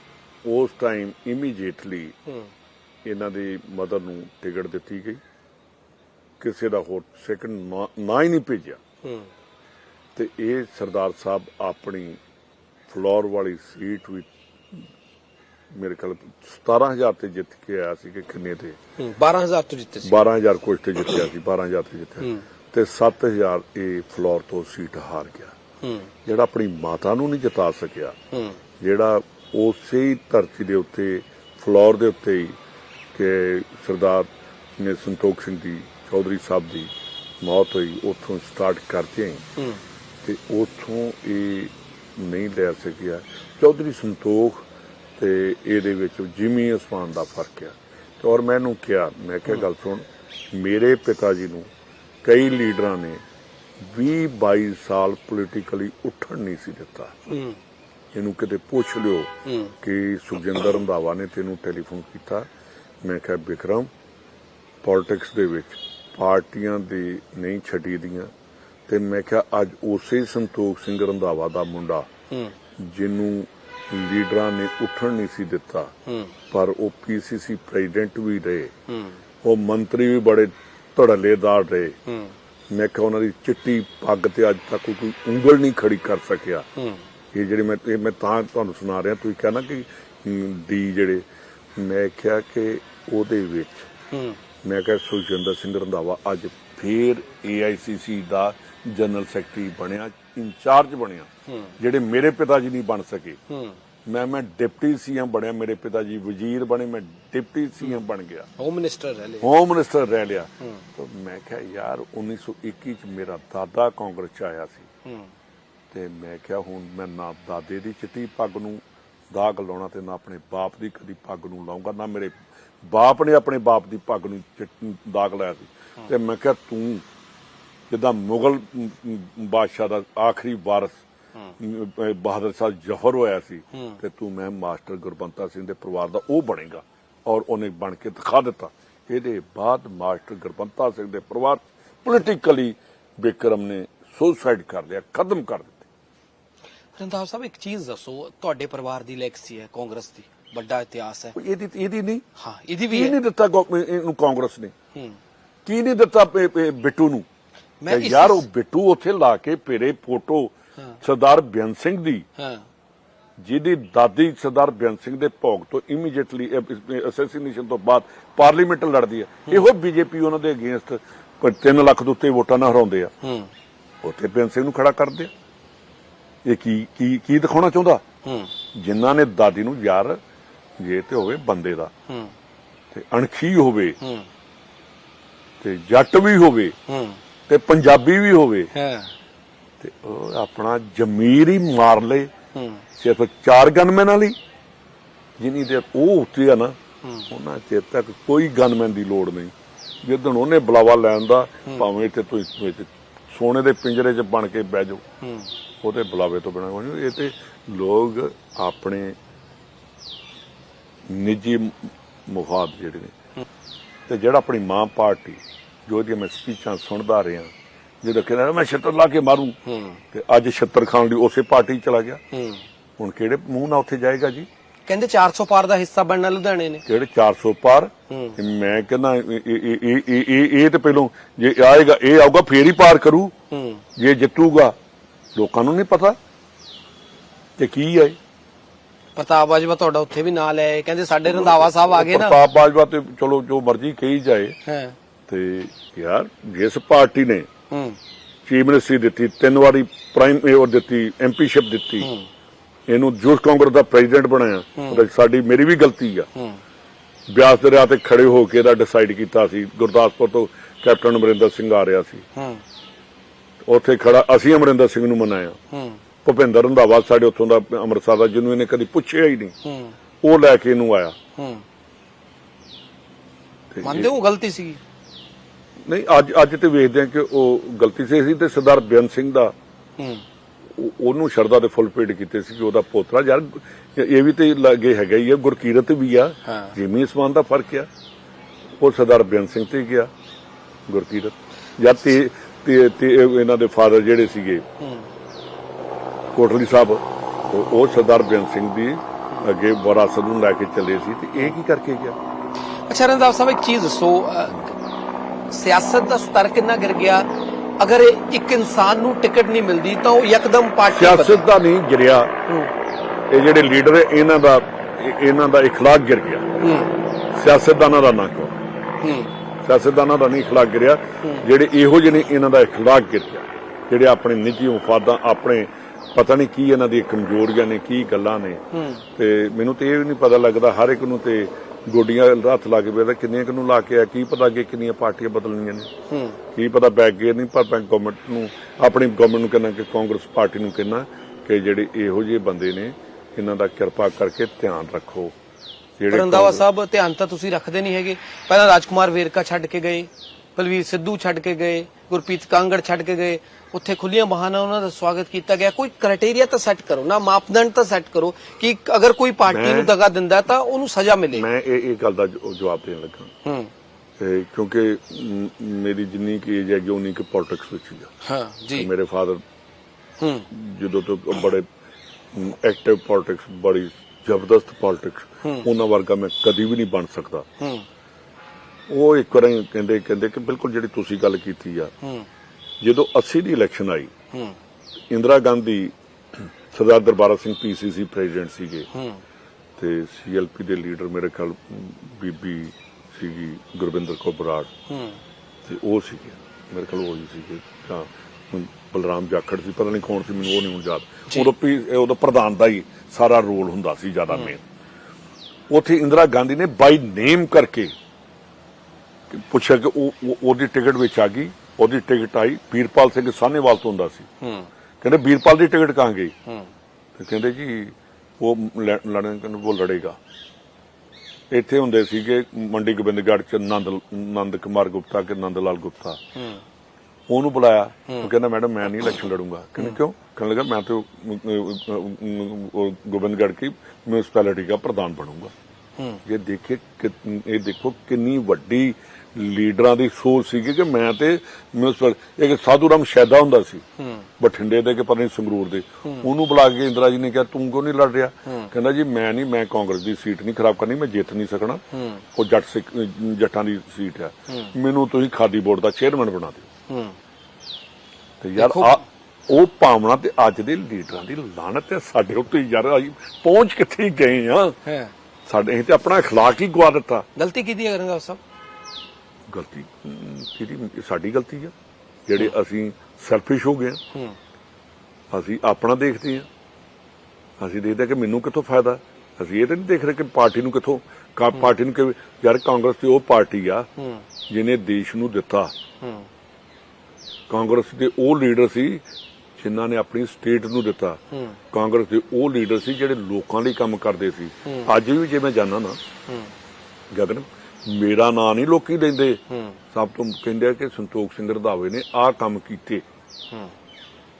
ਉਸ ਟਾਈਮ ਇਮੀਡੀਏਟਲੀ ਇਹਨਾਂ ਦੀ ਮਦਰ ਨੂੰ ਟਿਕਟ ਦਿੱਤੀ ਗਈ। ਕਿਸੇ ਦਾ ਹੋਰ ਸੈਕੰਡ ਨਾ ਹੀ ਨਹੀਂ ਭੇਜਿਆ। ਤੇ ਇਹ ਸਰਦਾਰ ਸਾਹਿਬ ਆਪਣੀ ਫਲੋਰ ਵਾਲੀ ਸੀਟ ਵੀ ਮੇਰੇ ਖਿਆਲ 17000 ਤੇ ਜਿੱਤ ਕੇ ਆਇਆ ਸੀ ਕਿ ਕਿੰਨੇ ਤੇ? ਹੂੰ 12000 ਤੋਂ ਜਿੱਤੇ ਸੀ। 12000 ਕੁਝ ਤੇ ਜਿੱਤਿਆ ਸੀ 12000 ਤੇ ਜਿੱਤਿਆ। ਤੇ 7000 ਇਹ ਫਲੋਰ ਤੋਂ ਸੀਟ ਹਾਰ ਗਿਆ। ਜਿਹੜਾ ਆਪਣੀ ਮਾਤਾ ਨੂੰ ਨਹੀਂ ਜਿਤਾ ਸਕਿਆ ਜਿਹੜਾ ਉਸੇ ਹੀ ਧਰਤੀ ਦੇ ਉੱਤੇ ਫਲੋਰ ਦੇ ਉੱਤੇ ਹੀ ਕਿ ਸਰਦਾਰ ਨੇ ਸੰਤੋਖ ਸਿੰਘ ਦੀ ਚੌਧਰੀ ਸਾਹਿਬ ਦੀ ਮੌਤ ਹੋਈ ਉੱਥੋਂ ਸਟਾਰਟ ਕਰਦੇ ਆਂ ਹੂੰ। ਤੇ ਉੱਥੋਂ ਇਹ ਨਹੀਂ ਲੈ ਸਕਿਆ। ਚੌਧਰੀ ਸੰਤੋਖ ਤੇ ਇਹਦੇ ਵਿੱਚ ਜਿਮੀ ਅਸਮਾਨ ਦਾ ਫ਼ਰਕ ਆ। ਤੇ ਔਰ ਮੈਨੂੰ ਕਿਹਾ ਮੈਂ ਕਿਹਾ ਗੱਲ ਸੁਣ ਮੇਰੇ ਪਿਤਾ ਜੀ ਨੂੰ ਕਈ ਲੀਡਰਾਂ ਨੇ 20 22 ਸਾਲ ਪੋਲੀਟੀਕਲੀ ਉੱਠਣ ਨਹੀਂ ਸੀ ਦਿੱਤਾ। ਇਹਨੂੰ ਕਿਤੇ ਪੁੱਛ ਲਿਓ ਕਿ ਸੁਖਜਿੰਦਰ ਰੰਧਾਵਾ ਨੇ ਤੈਨੂੰ ਟੈਲੀਫੋਨ ਕੀਤਾ? ਮੈਂ ਕਿਹਾ ਵਿਕਰਮ ਪੋਲਿਟਿਕਸ ਦੇ ਵਿੱਚ ਪਾਰਟੀਆਂ ਦੀ ਨਹੀਂ ਛੱਡੀ ਦੀਆਂ। ਤੇ ਮੈਂ ਕਿਹਾ ਅੱਜ ਉਸੇ ਸੰਤੋਖ ਸਿੰਘ ਰੰਧਾਵਾ ਦਾ ਮੁੰਡਾ ਜਿਹਨੂੰ ਲੀਡਰਾਂ ਨੇ ਉੱਠਣ ਨਹੀਂ ਸੀ ਦਿੱਤਾ ਪਰ ਉਹ ਪੀਸੀਸੀ ਪ੍ਰੈਜ਼ੀਡੈਂਟ ਵੀ ਰਹੇ। ਉਹ ਮੰਤਰੀ ਵੀ ਬੜੇ ਧੜੱਲੇਦਾਰ ਰਹੇ। ਮੈਂ ਕਿਹਾ ਉਹਨਾਂ ਦੀ ਚਿੱਟੀ ਪੱਗ ਤੇ ਅੱਜ ਤੱਕ ਕੋਈ ਉਂਗਲ ਨਹੀਂ ਖੜੀ ਕਰ ਸਕਿਆ। ਇਹ ਜਿਹੜੇ ਮੈਂ ਇਹ ਮੈਂ ਤਾਂ ਤੁਹਾਨੂੰ ਸੁਣਾ ਰਿਹਾ ਤੁਸੀਂ ਕਿਹਾ ਨਾ ਕਿ ਡੀ ਜਿਹੜੇ ਮੈਂ ਕਿਹਾ ਕਿ ਉਹਦੇ ਵਿੱਚ ਮੈਂ ਕਿਹਾ ਸੁਖਜਿੰਦਰ ਸਿੰਘ ਰੰਧਾਵਾ ਅੱਜ ਫੇਰ ਏਆਈਸੀਸੀ ਦਾ ਜਨਰਲ ਸੈਕਟਰੀ ਬਣਿਆ ਇੰਚਾਰਜ ਬਣਿਆ ਜਿਹੜੇ ਮੇਰੇ ਪਿਤਾ ਜੀ ਨਹੀਂ ਬਣ ਸਕੇ। ਮੈਂ ਮੈਂ ਡਿਪਟੀ ਸੀਐਮ ਬਣਿਆ ਮੇਰੇ ਪਿਤਾ ਜੀ ਵਜ਼ੀਰ ਬਣੇ ਮੈਂ ਡਿਪਟੀ ਸੀਐਮ ਬਣ ਗਿਆ। ਹੋਮ ਮਿਨਿਸਟਰ ਰਹਿ ਲਏ ਹੋਮ ਮਿਨਿਸਟਰ ਰਹਿ ਲਿਆ। ਤਾਂ ਮੈਂ ਕਿਹਾ ਯਾਰ 1921 ਚ ਮੇਰਾ ਦਾਦਾ ਕਾਂਗਰਸ ਚ ਆਇਆ ਸੀ। ਤੇ ਮੈਂ ਕਿਹਾ ਹੁਣ ਮੈਂ ਨਾ ਦਾਦੇ ਦੀ ਚਿੱਟੀ ਪੱਗ ਨੂੰ ਦਾਗ ਲਾਉਣਾ ਤੇ ਨਾ ਆਪਣੇ ਬਾਪ ਦੀ ਕਦੀ ਪੱਗ ਨੂੰ ਲਾਉਂਗਾ ਨਾ ਮੇਰੇ ਬਾਪ ਨੇ ਆਪਣੇ ਬਾਪ ਦੀ ਪੱਗ ਨੂੰ ਦਾਗ ਲਾਇਆ ਸੀ। ਤੇ ਮੈਂ ਕਿਹਾ, ਤੂੰ ਜਿੱਦਾਂ ਮੁਗਲ ਬਾਦਸ਼ਾਹ ਦਾ ਆਖਰੀ ਵਾਰਸ ਬਹਾਦਰ ਸ਼ਾਹ ਜ਼ਫਰ ਹੋਇਆ ਸੀ, ਤੇ ਤੂੰ ਮੈਂ ਮਾਸਟਰ ਗੁਰਬੰਤਾ ਸਿੰਘ ਦੇ ਪਰਿਵਾਰ ਦਾ ਉਹ ਬਣੇਗਾ ਔਰ ਉਹਨੇ ਬਣ ਕੇ ਦਿਖਾ ਦਿੱਤਾ। ਇਹਦੇ ਬਾਅਦ ਮਾਸਟਰ ਗੁਰਬੰਤਾ ਸਿੰਘ ਦੇ ਪਰਿਵਾਰ ਪੋਲੀਟੀਕਲੀ ਬਿਕਰਮ ਨੇ ਸੁਸਾਈਡ ਕਰ ਲਿਆ, ਖਤਮ ਕਰ ਦਿੱਤੇ। ਰੰਧਾਵਾ ਸਾਹਿਬ, ਇੱਕ ਚੀਜ਼ ਦੱਸੋ, ਤੁਹਾਡੇ ਪਰਿਵਾਰ ਦੀ ਲੈਕਸੀ ਹੈ, ਕਾਂਗਰਸ ਦੀ। ਵੱਡਾ ਇਤਿਹਾਸ ਹੈ। ਇਹਦੀ ਇਹਦੀ ਨਹੀਂ? ਹਾਂ ਇਹਦੀ ਵੀ ਕੀ ਨਹੀਂ ਦਿੱਤਾ ਗੋ- ਇਹਨੂੰ ਕਾਂਗਰਸ ਨੇ? ਹੂੰ। ਕੀ ਨਹੀਂ ਦਿੱਤਾ ਪ- ਪ- ਬਿੱਟੂ ਨੂੰ? ਮੈਂ ਤੇ ਇਸ- ਯਾਰ ਉਹ ਬਿੱਟੂ ਉੱਥੇ ਲਾ ਕੇ ਪੇਰੇ ਫੋਟੋ ਸਰਦਾਰ ਬੇਅੰਤ ਸਿੰਘ ਦੀ। ਹਾਂ। ਜਿਹਦੀ ਦਾਦੀ ਸਰਦਾਰ ਬੇਅੰਤ ਸਿੰਘ ਦੇ ਭੋਗ ਤੋਂ ਇਮੀਡੀਏਟਲੀ ਅਸੈਸੀਨੇਸ਼ਨ ਤੋਂ ਬਾਅਦ ਪਾਰਲੀਮੈਂਟ ਲੜਦੀ ਹੈ। ਇਹੋ ਬੀਜੇਪੀ ਉਹਨਾਂ ਦੇ ਅਗੇਂਸਟ 3 ਲੱਖ ਦੇ ਉੱਤੇ ਵੋਟਾਂ ਨਾਲ ਹਰਾਉਂਦੇ ਆ। ਹੂੰ। ਉੱਥੇ ਬੇਅੰਤ ਸਿੰਘ ਨੂੰ ਖੜਾ ਕਰਦੇ ਆ ਇਹ ਕੀ ਕੀ ਕੀ ਦਿਖਾਉਣਾ ਚਾਹੁੰਦਾ? ਹੂੰ। ਜਿਨ੍ਹਾਂ ਨੇ ਦਾਦੀ ਨੂੰ ਯਾਰ ਜੇ ਤੇ ਹੋਵੇ ਬੰਦੇ ਦਾ। ਹੂੰ। ਤੇ ਅਣਖੀ ਹੋਵੇ। ਹੂੰ। ਤੇ ਜੱਟ ਵੀ ਹੋਵੇ। ਹੂੰ। ਤੇ ਪੰਜਾਬੀ ਵੀ ਹੋਵੇ। ਹਾਂ। ਤੇ ਉਹ ਆਪਣਾ ਜ਼ਮੀਰ ਹੀ ਮਾਰ ਲੇ। ਹੂੰ। ਸਿਰਫ ਚਾਰ ਗਨਮੈਨਾਂ ਲਈ ਜਿਨੀ ਦੇ ਉਹ ਉੱਤੇ ਆ ਨਾ ਉਹਨਾਂ ਚਿਰ ਤੱਕ ਕੋਈ ਗਨਮੈਨ ਦੀ ਲੋੜ ਨਹੀਂ। ਜਿੱਦਣ ਉਹਨੇ ਬੁਲਾਵਾ ਲੈਣ ਦਾ ਭਾਵੇਂ ਇੱਥੇ ਤੁਸੀਂ ਸੋਨੇ ਦੇ ਪਿੰਜਰੇ 'ਚ ਬਣ ਕੇ ਬਹਿ ਜਾਓ। ਉਹਦੇ ਬੁਲਾਵੇ ਤੋਂ ਬਿਨਾਂ ਕੋਈ ਇਹ ਤੇ ਲੋਕ ਆਪਣੇ ਨਿੱਜੀ ਮੁਫਾਦ ਜਿਹੜੇ ਨੇ। ਤੇ ਜਿਹੜਾ ਆਪਣੀ ਮਾਂ ਪਾਰਟੀ ਜੋ ਉਹਦੀਆਂ ਮੈਂ ਸਪੀਚਾਂ ਸੁਣਦਾ ਰਿਹਾ ਜਦੋਂ ਕਹਿੰਦਾ ਮੈਂ ਛੱਤਰ ਲਾ ਕੇ ਮਾਰੂੰ ਤੇ ਅੱਜ ਛੱਤਰ ਖਾਣ ਲਈ ਉਸੇ ਪਾਰਟੀ ਚਲਾ ਗਿਆ। ਹੁਣ ਕਿਹੜੇ ਮੂੰਹ ਨਾਲ ਉੱਥੇ ਜਾਏਗਾ ਜੀ? ਕਹਿੰਦੇ 400 ਪਾਰ ਦਾ ਹਿੱਸਾ ਬਣਨਾ ਲੁਧਿਆਣੇ ਨੇ। ਕਿਹੜੇ 400 ਪਾਰ? ਮੈਂ ਕਹਿੰਦਾ ਇਹ ਤੇ ਪਹਿਲੋਂ ਜੇ ਆਏਗਾ ਇਹ ਆਊਗਾ ਫੇਰ ਹੀ ਪਾਰ ਕਰੂ। ਜੇ ਜਿੱਤੂਗਾ ਲੋਕਾਂ ਨੂੰ ਨਹੀਂ ਪਤਾ। ਤੇ ਕੀ ਹੈ ਪ੍ਰਤਾਪ ਬਾਜਵਾ ਤੁਹਾਡਾ ਉੱਥੇ ਵੀ ਨਾਲ ਹੈ ਕਹਿੰਦੇ ਸਾਡੇ ਰੰਧਾਵਾ ਸਾਹਿਬ ਆ ਗਏ ਨਾ। ਪ੍ਰਤਾਪ ਬਾਜਵਾ ਤੇ ਚਲੋ ਜੋ ਮਰਜ਼ੀ ਕਹੀ ਜਾਏ। ਹਾਂ। ਤੇ ਯਾਰ ਜਿਸ ਪਾਰਟੀ ਨੇ ਹੂੰ। ਚੀਫ ਮਿਨਿਸਟਰੀ ਦਿੱਤੀ ਤਿੰਨ ਵਾਰੀ ਪ੍ਰਾਈਮ ਉਹ ਦਿੱਤੀ ਐਮਪੀਸ਼ਿਪ ਦਿੱਤੀ। ਇਹਨੂੰ ਜੂਸ ਕਾਂਗਰਸ ਦਾ ਪ੍ਰੈਜ਼ੀਡੈਂਟ ਬਣਾਇਆ। ਸਾਡੀ ਮੇਰੀ ਵੀ ਗਲਤੀ ਆ। ਹੂੰ। ਬਿਆਸ ਦਰਿਆ ਤੇ ਖੜੇ ਹੋ ਕੇ ਇਹਦਾ ਡਿਸਾਈਡ ਕੀਤਾ ਸੀ। ਗੁਰਦਾਸਪੁਰ ਤੋਂ ਕੈਪਟਨ ਅਮਰਿੰਦਰ ਸਿੰਘ ਆ ਰਿਹਾ ਸੀ। ਹੂੰ। ਉੱਥੇ ਖੜਾ ਅਸੀਂ ਅਮਰਿੰਦਰ ਸਿੰਘ ਨੂੰ ਮਨਾਇਆ। ਹੂੰ। ਭੁਪਿੰਦਰ ਰੰਧਾਵਾ ਸਾਡੇ ਉੱਥੋਂ ਦਾ ਅੰਮ੍ਰਿਤਸਰ ਦਾ ਜਿਹਨੂੰ ਇਹਨੇ ਕਦੀ ਪੁੱਛਿਆ ਹੀ ਨਹੀਂ। ਉਹ ਲੈ ਕੇ ਇਹਨੂੰ ਆਇਆ। ਮੰਨਦੇ ਹੋ ਗਲਤੀ ਸੀ ਨਹੀਂ ਅੱਜ ਅੱਜ ਤੇ ਵੇਖਦੇ ਆ ਕਿ ਉਹ ਗਲਤੀ ਸੀ। ਸੀ ਤੇ ਸਰਦਾਰ ਬੇਅੰਤ ਸਿੰਘ ਦਾ ਉਹਨੂੰ ਸ਼ਰਦਾ ਦੇ ਫੁੱਲ ਪੇਡ ਕੀਤੇ ਸੀ ਕਿ ਉਹਦਾ ਪੋਤਰਾ ਯਾਰ ਇਹ ਵੀ ਤੇ ਲੱਗੇ ਹੈਗਾ ਹੀ ਆ ਗੁਰਕੀਰਤ ਵੀ ਆ। ਜਿਮੀ ਸਮਾਨ ਦਾ ਫ਼ਰਕ ਆ ਉਹ ਸਰਦਾਰ ਬੇਅੰਤ ਸਿੰਘ ਤੇ ਗਿਆ ਗੁਰਕੀਰਤ। ਜਾਂ ਤੇ ਤੇ ਇਹਨਾਂ ਦੇ ਫਾਦਰ ਜਿਹੜੇ ਸੀਗੇ ਕੋਟਲੀ ਸਾਹਿਬ ਉਹ ਉਹ ਸਰਦਾਰ ਬੇਅੰਤ ਸਿੰਘ ਦੀ ਅੱਗੇ ਵਿਰਾਸਤ ਨੂੰ ਲੈ ਕੇ ਚੱਲੇ ਸੀ ਤੇ ਇਹ ਕੀ ਕਰਕੇ ਗਿਆ ਅੱਛਾ ਰੰਧਾਵਾ ਸਾਹਿਬ ਇੱਕ ਚੀਜ਼ ਦੱਸੋ ਅਹ, ਸਿਆਸਤ ਦਾ ਸਤਰ ਕਿੰਨਾ ਗਿਰ ਗਿਆ ਅਗਰ ਇੱਕ ਇਨਸਾਨ ਨੂੰ ਟਿਕਟ ਨਹੀਂ ਮਿਲਦੀ ਤਾਂ ਉਹ ਯਕਦਮ ਪਾਰਟੀ ਬਦਲ- ਸਿਆਸਤ ਦਾ ਨਹੀਂ ਗਿਰਿਆ ਹੂੰ ਇਹ ਜਿਹੜੇ ਲੀਡਰ ਹੈ ਇਹਨਾਂ ਦਾ ਇਹ- ਇਹਨਾਂ ਦਾ اخلاق ਗਿਰ ਗਿਆ ਹੂੰ ਸਿਆਸਤਦਾਨਾਂ ਦਾ ਨਾ ਕਹੋ ਹੂੰ ਸਿਆਸਤਦਾਨਾਂ ਦਾ ਨਹੀਂ اخلاق ਗਿਰਿਆ ਜਿਹੜੇ ਇਹੋ ਜਿਹੇ ਨੇ ਇਹਨਾਂ ਦਾ اخلاق ਗਿਰ ਗਿਆ ਜਿਹੜੇ ਆਪਣੇ ਨਿੱਜੀ ਮਫਾਦਾਂ ਆਪਣੇ ਪਤਾ ਨਹੀਂ ਕੀ ਇਹਨਾਂ ਦੀ ਕਮਜ਼ੋਰੀਆਂ ਨੇ ਕੀ ਗੱਲਾਂ ਨੇ। ਤੇ ਮੈਨੂੰ ਤੇ ਇਹ ਵੀ ਨਹੀਂ ਪਤਾ ਲੱਗਦਾ ਹਰ ਇੱਕ ਨੂੰ ਤੇ ਗੋਡੀਆਂ ਹੱਥ ਲਾ ਕੇ ਬੈਠਾ ਕਿੰਨੀਆਂ ਕੁ ਨੂੰ ਲਾ ਕੇ ਆ ਕੀ ਪਤਾ ਅੱਗੇ ਕਿੰਨੀਆਂ ਪਾਰਟੀਆਂ ਬਦਲਣੀਆਂ ਨੇ। ਕੀ ਪਤਾ ਬੈਕ ਗੇਅਰ ਨਹੀਂ ਪਰ ਬੈਂਕ ਗਵਰਨਮੈਂਟ ਨੂੰ ਆਪਣੀ ਗਵਰਨਮੈਂਟ ਨੂੰ ਕਹਿਣਾ ਕਿ ਕਾਂਗਰਸ ਪਾਰਟੀ ਨੂੰ ਕਹਿਣਾ ਕਿ ਜਿਹੜੇ ਇਹੋ ਜਿਹੇ ਬੰਦੇ ਨੇ ਇਹਨਾਂ ਦਾ ਕਿਰਪਾ ਕਰਕੇ ਧਿਆਨ ਰੱਖੋ। ਜਿਹੜੇ ਕਾਂਗਰਸ- ਸਾਹਿਬ ਧਿਆਨ ਤਾਂ ਤੁਸੀਂ ਰੱਖਦੇ ਨਹੀਂ ਹੈਗੇ। ਪਹਿਲਾਂ ਰਾਜਕੁਮਾਰ ਵੇਰਕਾ ਛੱਡ ਕੇ ਗਏ। ਬਲਵੀਰ ਸਿੱਧੂ ਛੱਡ ਕੇ ਗਏ ਗੁਰਪ੍ਰੀਤ ਕਾਂਗੜ ਛੱਡ ਕੇ ਗਏ ਉੱਥੇ ਖੁੱਲੀਆਂ ਬਹਾਨਾ ਉਹਨਾਂ ਦਾ ਸਵਾਗਤ ਕੀਤਾ ਗਿਆ। ਕੋਈ ਕ੍ਰਾਈਟੇਰੀਆ ਤਾਂ ਸੈੱਟ ਕਰੋ ਨਾ ਮਾਪਦੰਡ ਤਾਂ ਸੈੱਟ ਕਰੋ ਕਿ ਅਗਰ ਕੋਈ ਪਾਰਟੀ ਨੂੰ ਦਗਾ ਦਿੰਦਾ ਤਾਂ ਉਹਨੂੰ ਸਜ਼ਾ ਮਿਲੇ। ਮੈਂ ਇਹ ਇਹ ਗੱਲ ਦਾ ਜਵਾਬ ਦੇਣ ਲੱਗਾ। ਹੂੰ। ਕਿਉਂਕਿ ਮੇਰੀ ਜਿੰਨੀ ਕੀ ਏਜ ਹੈ ਉਨੀ ਕਿ ਪੋਲਿਟਿਕਸ ਵਿੱਚ ਹੀ ਆ। ਹਾਂ ਜੀ। ਮੇਰੇ ਫਾਦਰ ਹੂੰ। ਜਦੋਂ ਤੋਂ ਬੜੇ ਐਕਟਿਵ ਪੋਲਿਟਿਕਸ ਬੜੀ ਜ਼ਬਰਦਸਤ ਪੋਲਿਟਿਕਸ ਉਹਨਾਂ ਵਰਗਾ ਮੈਂ ਕਦੀ ਵੀ ਨਹੀਂ ਬਣ ਸਕਦਾ। ਹੂੰ। ਉਹ ਇੱਕ ਵਾਰੀ ਕਹਿੰਦੇ ਕਹਿੰਦੇ ਕਿ ਬਿਲਕੁਲ ਜਿਹੜੀ ਤੁਸੀਂ ਗੱਲ ਕੀਤੀ ਆ ਜਦੋਂ 80 ਦੀ ਇਲੈਕਸ਼ਨ ਆਈ ਹੂੰ। ਇੰਦਰਾ ਗਾਂਧੀ ਸਰਦਾਰ ਦਰਬਾਰਾ ਸਿੰਘ ਪੀਸੀਸੀ ਪ੍ਰੈਜ਼ੀਡੈਂਟ ਸੀਗੇ। ਹੂੰ। ਤੇ ਸੀਐਲਪੀ ਦੇ ਲੀਡਰ ਮੇਰੇ ਖਿਆਲ ਬੀਬੀ ਸੀਗੀ ਗੁਰਵਿੰਦਰ ਕੌਰ ਬਰਾੜ। ਤੇ ਉਹ ਸੀਗੇ। ਮੇਰੇ ਖਿਆਲ ਉਹ ਹੀ ਸੀਗੇ। ਤਾਂ ਹੁਣ ਬਲਰਾਮ ਜਾਖੜ ਸੀ ਪਤਾ ਨਹੀਂ ਕੌਣ ਸੀ ਮੈਨੂੰ ਉਹ ਨਹੀਂ ਹੁਣ ਯਾਦ। ਉਦੋਂ ਉਦੋਂ ਪ੍ਰਧਾਨ ਦਾ ਹੀ ਸਾਰਾ ਰੋਲ ਹੁੰਦਾ ਸੀ ਜ਼ਿਆਦਾ ਮੇਨ ਉੱਥੇ ਇੰਦਰਾ ਗਾਂਧੀ ਨੇ ਬਾਈ ਨੇਮ ਕਰਕੇ ਪੁੱਛਿਆ ਕਿ ਉਹ ਉਹ- ਉਹਦੀ ਟਿਕਟ ਵਿੱਚ ਆ ਗਈ ਉਹਦੀ ਟਿਕਟ ਆਈ ਵੀਰਪਾਲ ਸਿੰਘ ਸਾਹਨੇਵਾਲ ਤੋਂ ਹੁੰਦਾ ਸੀ। ਹੂੰ। ਕਹਿੰਦੇ ਵੀਰਪਾਲ ਦੀ ਟਿਕਟ ਕਾਂ ਗਈ? ਹੂੰ। ਤੇ ਕਹਿੰਦੇ ਜੀ ਉਹ ਲੜਨ ਕਹਿੰਦੇ ਉਹ ਲੜੇਗਾ। ਇੱਥੇ ਹੁੰਦੇ ਸੀਗੇ ਮੰਡੀ ਗੋਬਿੰਦਗੜ੍ਹ ਚ ਨੰਦ ਨੰਦ ਕੁਮਾਰ ਗੁਪਤਾ ਕੇ ਨੰਦ ਲਾਲ ਗੁਪਤਾ। ਹੂੰ। ਉਹਨੂੰ ਬੁਲਾਇਆ ਉਹ ਕਹਿੰਦਾ ਮੈਡਮ ਮੈਂ ਨਹੀਂ ਇਲੈਕਸ਼ਨ ਲੜੂੰਗਾ। ਕਹਿੰਦੇ ਕਿਉਂ? ਕਹਿਣ ਲੱਗਾ ਮੈਂ ਤਾਂ ਗੋਬਿੰਦਗੜ੍ਹ ਕੀ ਮਿਊਨਿਸਪੈਲਿਟੀ ਦਾ ਪ੍ਰਧਾਨ ਬਣੂੰਗਾ। ਹੂੰ। ਇਹ ਦੇਖੇ ਇਹ ਦੇਖੋ ਕਿੰਨੀ ਵੱਡੀ ਲੀਡਰਾਂ ਦੀ ਸੋਚ ਸੀਗੀ ਕਿ ਮੈਂ ਤੇ ਮਿਊਨਿਸਪਲ ਇੱਕ ਸਾਧੂ ਰਾਮ ਸ਼ੈਦਾ ਹੁੰਦਾ ਸੀ ਹੂੰ ਬਠਿੰਡੇ ਦੇ ਕਿ ਪਤਾ ਨਹੀਂ ਸੰਗਰੂਰ ਦੇ ਉਹਨੂੰ ਬੁਲਾ ਕੇ ਇੰਦਰਾ ਜੀ ਨੇ ਕਿਹਾ ਤੂੰ ਕਿਉਂ ਨਹੀਂ ਲੜ ਰਿਹਾ ਕਹਿੰਦਾ ਜੀ ਮੈਂ ਨਹੀਂ ਮੈਂ ਕਾਂਗਰਸ ਦੀ ਸੀਟ ਨਹੀਂ ਖਰਾਬ ਕਰਨੀ ਮੈਂ ਜਿੱਤ ਨਹੀਂ ਸਕਣਾ ਹੂੰ ਉਹ ਜੱਟ ਸਿੱਖ ਜੱਟਾਂ ਦੀ ਸੀਟ ਹੈ ਮੈਨੂੰ ਤੁਸੀਂ ਖਾਦੀ ਬੋਰਡ ਦਾ ਚੇਅਰਮੈਨ ਬਣਾ ਦਿਓ ਹੂੰ ਤੇ ਯਾਰ ਦੇਖੋ- ਆ ਉਹ ਭਾਵਨਾ ਤੇ ਅੱਜ ਦੇ ਲੀਡਰਾਂ ਦੀ ਲਾਹਨਤ ਹੈ ਸਾਡੇ ਉੱਤੇ ਯਾਰ ਅਸੀਂ ਪਹੁੰਚ ਕਿੱਥੇ ਗਏ ਆ ਹੈ ਸਾਡੇ ਅਸੀਂ ਤੇ ਆਪਣਾ اخلاق ਹੀ ਗਵਾ ਦਿੱਤਾ ਗਲਤੀ ਕੀਤੀ ਹੈ ਰੰਗਾ ਸਾਹਿਬ ਗਲਤੀ। ਕਿਹਦੀ? ਸਾਡੀ ਗਲਤੀ ਆ। ਜਿਹੜੇ ਅਸੀਂ ਸੈਲਫਿਸ਼ ਹੋ ਗਏ ਹੂੰ ਅਸੀਂ ਆਪਣਾ ਦੇਖਦੇ ਆ। ਅਸੀਂ ਦੇਖਦੇ ਹਾਂ ਕਿ ਮੈਨੂੰ ਕਿੱਥੋਂ ਫਾਇਦਾ। ਅਸੀਂ ਇਹ ਤਾਂ ਨਹੀਂ ਦੇਖ ਰਹੇ ਕਿ ਪਾਰਟੀ ਨੂੰ ਕਿੱਥੋਂ ਕਾ ਪਾਰਟੀ ਨੂੰ ਕਿ ਯਾਰ ਕਾਂਗਰਸ ਤੇ ਉਹ ਪਾਰਟੀ ਆ ਹੂੰ ਜਿਹਨੇ ਦੇਸ਼ ਨੂੰ ਦਿੱਤਾ। ਹੂੰ ਕਾਂਗਰਸ ਦੇ ਉਹ ਲੀਡਰ ਸੀ ਜਿਨ੍ਹਾਂ ਨੇ ਆਪਣੀ ਸਟੇਟ ਨੂੰ ਦਿੱਤਾ। ਹੂੰ ਕਾਂਗਰਸ ਦੇ ਉਹ ਲੀਡਰ ਸੀ ਜਿਹੜੇ ਲੋਕਾਂ ਲਈ ਕੰਮ ਕਰਦੇ ਸੀ। ਅੱਜ ਵੀ ਜੇ ਮੈਂ ਜਾਣਾ ਨਾ ਹੂੰ ਗਗਨ ਮੇਰਾ ਨਾਂ ਨਹੀਂ ਲੋਕੀ ਲੈਂਦੇ। ਸਭ ਤੋਂ ਕਹਿੰਦੇ ਆ ਕਿ ਸੰਤੋਖ ਸਿੰਘ ਰੰਧਾਵੇ ਨੇ ਆਹ ਕੰਮ ਕੀਤੇ।